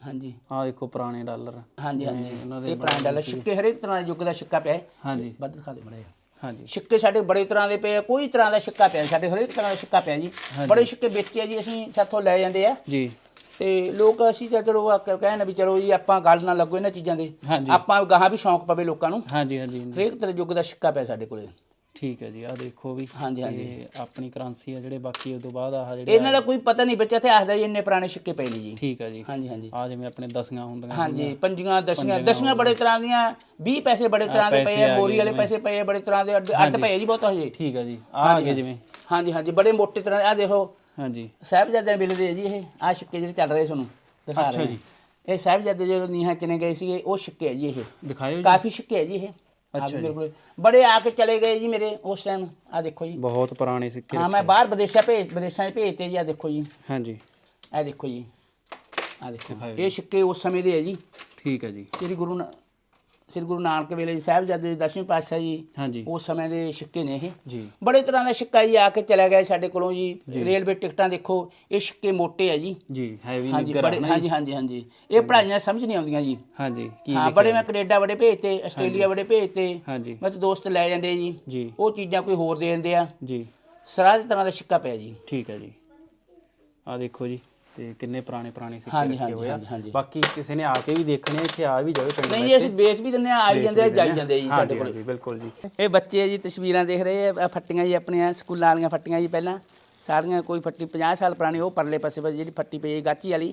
Speaker 1: ਹਾਂਜੀ।
Speaker 2: ਆ ਦੇਖੋ ਪੁਰਾਣੇ ਡਾਲਰ।
Speaker 1: ਹਾਂਜੀ ਹਾਂਜੀ। ਇਹ ਪੁਰਾਣੇ ਡਾਲਰ ਸਿੱਕੇ ਹਰੇਕ ਤਰ੍ਹਾਂ ਦੇ ਯੁੱਗ ਦਾ ਸਿੱਕਾ ਪਿਆ ਹੈ।
Speaker 2: ਹਾਂਜੀ।
Speaker 1: ਵੱਧ ਦਿਖਾ ਦੇ ਮੜੇ
Speaker 2: ਹਾਂਜੀ।
Speaker 1: ਸਿੱਕੇ ਸਾਡੇ ਬੜੇ ਤਰ੍ਹਾਂ ਦੇ ਪਏ ਆ ਕੋਈ ਤਰ੍ਹਾਂ ਦਾ ਸਿੱਕਾ ਪਿਆ ਸਾਡੇ ਹਰੇਕ ਤਰ੍ਹਾਂ ਦਾ ਸਿੱਕਾ ਪਿਆ ਜੀ। ਬੜੇ ਸਿੱਕੇ ਵੇਚੇ ਆ ਜੀ ਅਸੀਂ ਸਾਥੋਂ ਲੈ ਜਾਂਦੇ ਆ।
Speaker 2: ਜੀ।
Speaker 1: ਤੇ ਲੋਕ ਅਸੀਂ ਤਾਂ ਚਲੋ ਕਹਿਣ ਵੀ ਚਲੋ ਜੀ ਆਪਾਂ ਗੱਲ ਨਾ ਲੱਗੋ ਇਹਨਾਂ ਚੀਜ਼ਾਂ ਦੇ। ਆਪਾਂ ਗਾਹਾਂ ਵੀ ਸ਼ੌਂਕ ਪਵੇ ਲੋਕਾਂ ਨੂੰ।
Speaker 2: ਹਾਂਜੀ ਹਾਂਜੀ
Speaker 1: ਹਰੇਕ ਤਰ੍ਹਾਂ ਯੁੱਗ ਦਾ ਸਿੱਕਾ ਪਿਆ ਸਾਡੇ ਕੋਲੇ।
Speaker 2: ਠੀਕ ਹੈ ਜੀ ਆ ਦੇਖੋ ਵੀ
Speaker 1: ਹਾਂਜੀ,
Speaker 2: ਤੇ ਆਪਣੀ ਕਰੰਸੀ ਆ ਜਿਹੜੇ ਬਾਕੀ ਉਸ ਤੋਂ ਬਾਅਦ ਆਹ ਜਿਹੜੇ
Speaker 1: ਇਹਨਾਂ ਦਾ ਕੋਈ ਪਤਾ ਨਹੀਂ ਬੱਚਾ ਤੇ ਆਖਦਾ ਜੀ ਇੰਨੇ ਪੁਰਾਣੇ ਸਿੱਕੇ ਪਏ ਨੇ ਜੀ।
Speaker 2: ਠੀਕ ਹੈ ਜੀ।
Speaker 1: ਹਾਂਜੀ ਹਾਂਜੀ।
Speaker 2: ਆ ਜਿਵੇਂ ਆਪਣੇ ਦਸੀਆਂ ਹੁੰਦੀਆਂ
Speaker 1: ਹਾਂਜੀ ਪੰਜੀਆਂ ਦਸੀਆਂ ਦਸੀਆਂ ਬੜੇ ਤਰ੍ਹਾਂ ਦੀਆਂ 20 ਪੈਸੇ ਬੜੇ ਤਰ੍ਹਾਂ ਦੇ ਪਏ ਆ
Speaker 2: ਆ
Speaker 1: ਬੋਰੀ
Speaker 2: ਗਏ
Speaker 1: ਵਾਲੇ ਪੈਸੇ ਪਏ ਆ ਬੜੇ ਤਰ੍ਹਾਂ ਦੇ ਅੱਡ ਅੱਡ ਪਏ ਆ ਜੀ ਬਹੁਤ ਹਜੇ
Speaker 2: ਠੀਕ ਹੈ ਜੀ। ਆ ਅੱਗੇ ਜਿਵੇਂ।
Speaker 1: ਹਾਂਜੀ ਹਾਂਜੀ ਬੜੇ ਮੋਟੇ ਤਰ੍ਹਾਂ ਆ ਦੇਖੋ।
Speaker 2: ਹਾਂਜੀ।
Speaker 1: ਸਾਹਿਬਜ਼ਾਦੇ ਵੇਲੇ ਦੇ ਜੀ ਇਹ ਆ ਸਿੱਕੇ ਜਿਹੜੇ ਚੱਲ ਰਹੇ ਤੁਹਾਨੂੰ ਦਿਖਾ ਰਹੇ ਹਾਂ। ਇਹ ਸਾਹਿਬਜ਼ਾਦੇ ਜਦੋਂ ਨੀਹਾਂ ਚਨੇ ਗਏ ਸੀਗੇ ਉਹ ਸਿੱਕੇ ਜੀ ਇਹ।
Speaker 2: ਦਿਖਾਇਓ ਜੀ।
Speaker 1: ਕਾਫੀ ਸਿੱਕੇ ਜੀ ਇਹ। ਅੱਛਾ ਜੀ। ਬੜੇ ਆ ਕੇ ਚਲੇ ਗਏ ਜੀ ਮੇਰੇ ਉਸ ਟਾਈਮ ਆ ਦੇਖੋ ਜੀ।
Speaker 2: ਬਹੁਤ ਪੁਰਾਣੇ ਸਿੱਕੇ
Speaker 1: ਹਾਂ ਮੈਂ ਬਾਹਰ ਵਿਦੇਸ਼ਾਂ ਭੇਜ ਵਿਦੇਸ਼ਾਂ 'ਚ ਭੇਜਤੇ ਜੀ ਆ ਦੇਖੋ ਜੀ।
Speaker 2: ਹਾਂਜੀ।
Speaker 1: ਇਹ ਦੇਖੋ ਜੀ। ਆ ਦੇਖੋ ਇਹ ਸਿੱਕੇ ਉਸ ਸਮੇਂ ਦੇ ਹੈ ਜੀ।
Speaker 2: ਠੀਕ ਹੈ ਜੀ।
Speaker 1: ਸ੍ਰੀ ਗੁਰੂ ਨਾ- ਸ੍ਰੀ ਗੁਰੂ ਨਾਨਕ ਵੇਲੇ ਜੀ ਸਾਹਿਬਜ਼ਾਦੇ ਜੀ ਦਸਵੇਂ ਪਾਤਸ਼ਾਹ ਜੀ ਉਸ ਸਮੇਂ ਦੇ ਸਿੱਕੇ ਨੇ ਇਹ। ਬੜੇ ਤਰ੍ਹਾਂ ਦਾ ਸਿੱਕਾ ਜੀ ਆ ਕੇ ਚਲਾ ਗਿਆ ਸਾਡੇ ਕੋਲੋਂ ਜੀ। ਰੇਲਵੇ ਟਿਕਟਾਂ ਦੇਖੋ ਇਹ ਸਿੱਕੇ ਮੋਟੇ ਆ ਜੀ।
Speaker 2: ਜੀ ਹੈਵੀ ਨਿੱਗਰ
Speaker 1: ਹਾਂਜੀ ਹਾਂਜੀ ਹਾਂਜੀ। ਇਹ ਪੜਾਈਆਂ ਸਮਝ ਨਹੀਂ ਆਉਂਦੀਆਂ ਜੀ।
Speaker 2: ਹਾਂਜੀ ਕੀ
Speaker 1: ਹਾਂ ਬੜੇ ਮੈਂ ਕੈਨੇਡਾ ਬੜੇ ਭੇਜਤੇ ਆਸਟ੍ਰੇਲੀਆ ਬੜੇ ਭੇਜਤੇ।
Speaker 2: ਹਾਂਜੀ।
Speaker 1: ਮੈਂ ਤਾਂ ਦੋਸਤ ਲੈ ਜਾਂਦੇ ਜੀ।
Speaker 2: ਜੀ।
Speaker 1: ਉਹ ਚੀਜ਼ਾਂ ਕੋਈ ਹੋਰ ਦੇ ਦਿੰਦੇ ਆ।
Speaker 2: ਜੀ।
Speaker 1: ਸਰਾਹ ਦੇ ਤਰ੍ਹਾਂ ਦਾ ਸਿੱਕਾ ਪਿਆ ਜੀ।
Speaker 2: ਠੀਕ ਹੈ ਜੀ। ਆ ਦੇਖੋ ਜੀ। ਤੇ ਕਿੰਨੇ ਪੁਰਾਣੇ ਪੁਰਾਣੇ ਸਿੱਕੇ
Speaker 1: ਹਾਂਜੀ,
Speaker 2: ਰੱਖੇ ਹੋਏ ਆ।
Speaker 1: ਹਾਂਜੀ, ਹਾਂਜੀ।
Speaker 2: ਬਾਕੀ ਕਿਸੇ ਨੇ ਆ ਕੇ ਵੀ ਦੇਖਣੇ ਆ, ਇੱਥੇ ਆ ਵੀ ਜਾਵੇ ਪਿੰਡ
Speaker 1: ਨਹੀਂ ਜੀ ਅਸੀਂ ਵੇਚ ਵੀ ਦਿੰਦੇ ਆ ਆਈ ਜਾਂਦੇ ਆ ਜਾਈ ਜਾਂਦੇ ਆ ਜੀ ਸਾਡੇ
Speaker 2: ਹਾਂਜੀ
Speaker 1: ਕੋਲ।
Speaker 2: ਹਾਂਜੀ ਬਿਲਕੁਲ ਜੀ।
Speaker 1: ਇਹ ਬੱਚੇ ਜੀ ਤਸਵੀਰਾਂ ਦੇਖ ਰਹੇ ਆ ਆਹ ਫੱਟੀਆਂ ਜੀ ਆਪਣੀਆਂ ਸਕੂਲਾਂ ਵਾਲੀਆਂ ਫੱਟੀਆਂ ਜੀ ਪਹਿਲਾਂ। ਸਾਰੀਆਂ ਕੋਈ ਫੱਟੀ 50 ਸਾਲ ਪੁਰਾਣੀ ਉਹ ਪਰਲੇ ਪਾਸੇ ਬਸ ਜਿਹੜੀ ਫੱਟੀ ਪਈ ਹੈ ਗਾਚੀ ਵਾਲੀ।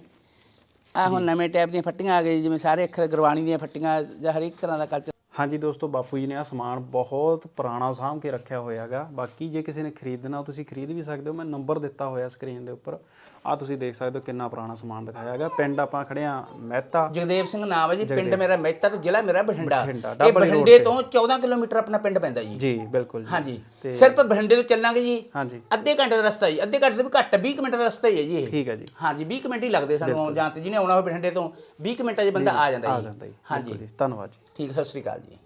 Speaker 1: ਆ ਹੁਣ ਨਵੇਂ ਟਾਈਪ ਦੀਆਂ ਫੱਟੀਆਂ ਆ ਗਈ ਜਿਵੇਂ ਸਾਰੇ ਅੱਖਰ ਗੁਰਬਾਣੀ ਦੀਆਂ ਫੱਟੀਆਂ ਜਾਂ ਹਰੇਕ ਤਰ੍ਹਾਂ ਦਾ ਕਲਚਰ
Speaker 2: ਹਾਂਜੀ ਦੋਸਤੋ ਬਾਪੂ ਜੀ ਨੇ ਆ ਸਮਾਨ ਬਹੁਤ ਪੁਰਾਣਾ ਸਾਂਭ ਕੇ ਰੱਖਿਆ ਹੋਇਆ ਹੈਗਾ। ਬਾਕੀ ਜੇ ਕਿਸੇ ਨੇ ਖਰੀਦਣਾ ਤੁਸੀਂ ਖਰੀਦ ਵੀ ਸਕਦੇ ਹੋ। ਮੈਂ ਨੰਬਰ ਦਿੱਤਾ ਹੋਇਆ ਸਕਰੀਨ ਦੇ ਉੱਪਰ। ਆ ਤੁਸੀਂ ਦੇਖ ਸਕਦੇ ਹੋ ਕਿੰਨਾ ਪੁਰਾਣਾ ਸਮਾਨ ਦਿਖਾਇਆ ਹੈਗਾ। ਪਿੰਡ ਆਪਾਂ ਖੜੇ ਆ ਮਹਿਤਾ।
Speaker 1: ਜਗਦੇਵ ਸਿੰਘ ਨਾਮ ਹੈ ਜੀ। ਪਿੰਡ ਮੇਰਾ ਮਹਿਤਾ ਤੇ ਜ਼ਿਲ੍ਹਾ ਮੇਰਾ ਬਠਿੰਡਾ।
Speaker 2: ਬਠਿੰਡਾ,
Speaker 1: ਇਹ ਬਠਿੰਡੇ ਤੋਂ। 14 ਕਿਲੋਮੀਟਰ ਆਪਣਾ ਪਿੰਡ ਪੈਂਦਾ ਜੀ।
Speaker 2: ਜੀ ਬਿਲਕੁਲ ਜੀ।
Speaker 1: ਹਾਂਜੀ। ਸਿਰਫ ਬਠਿੰਡੇ ਤੋਂ ਚੱਲਾਂਗੇ ਜੀ।
Speaker 2: ਹਾਂਜੀ।
Speaker 1: ਅੱਧੇ ਘੰਟੇ ਦਾ ਰਸਤਾ ਜੀ। ਅੱਧੇ ਘੰਟੇ ਤੋਂ ਵੀ ਘੱਟ 20 ਕੁ ਮਿੰਟ ਦਾ ਰਸਤਾ ਹੀ ਹੈ ਜੀ ਇਹ।
Speaker 2: ਠੀਕ ਹੈ ਜੀ।
Speaker 1: ਹਾਂਜੀ 20 ਕੁ ਮਿੰਟ ਹੀ ਲੱਗਦੇ ਸਾਨੂੰ ਆਉਣ ਜਾਣ ਤੇ। ਜਿਹਨੇ ਆਉਣਾ ਹੋਵੇ ਬਠਿੰਡੇ ਤੋਂ 20 ਕੁ ਮਿੰਟਾਂ 'ਚ ਬੰਦਾ ਆ ਜਾਂਦਾ ਜੀ।
Speaker 2: ਜੀ।
Speaker 1: ਹਾਂਜੀ।
Speaker 2: ਜੀ। ਧੰਨਵਾਦ ਜੀ।
Speaker 1: ਠੀਕ ਸਤਿ ਸ੍ਰੀ ਅਕਾਲ ਜੀ।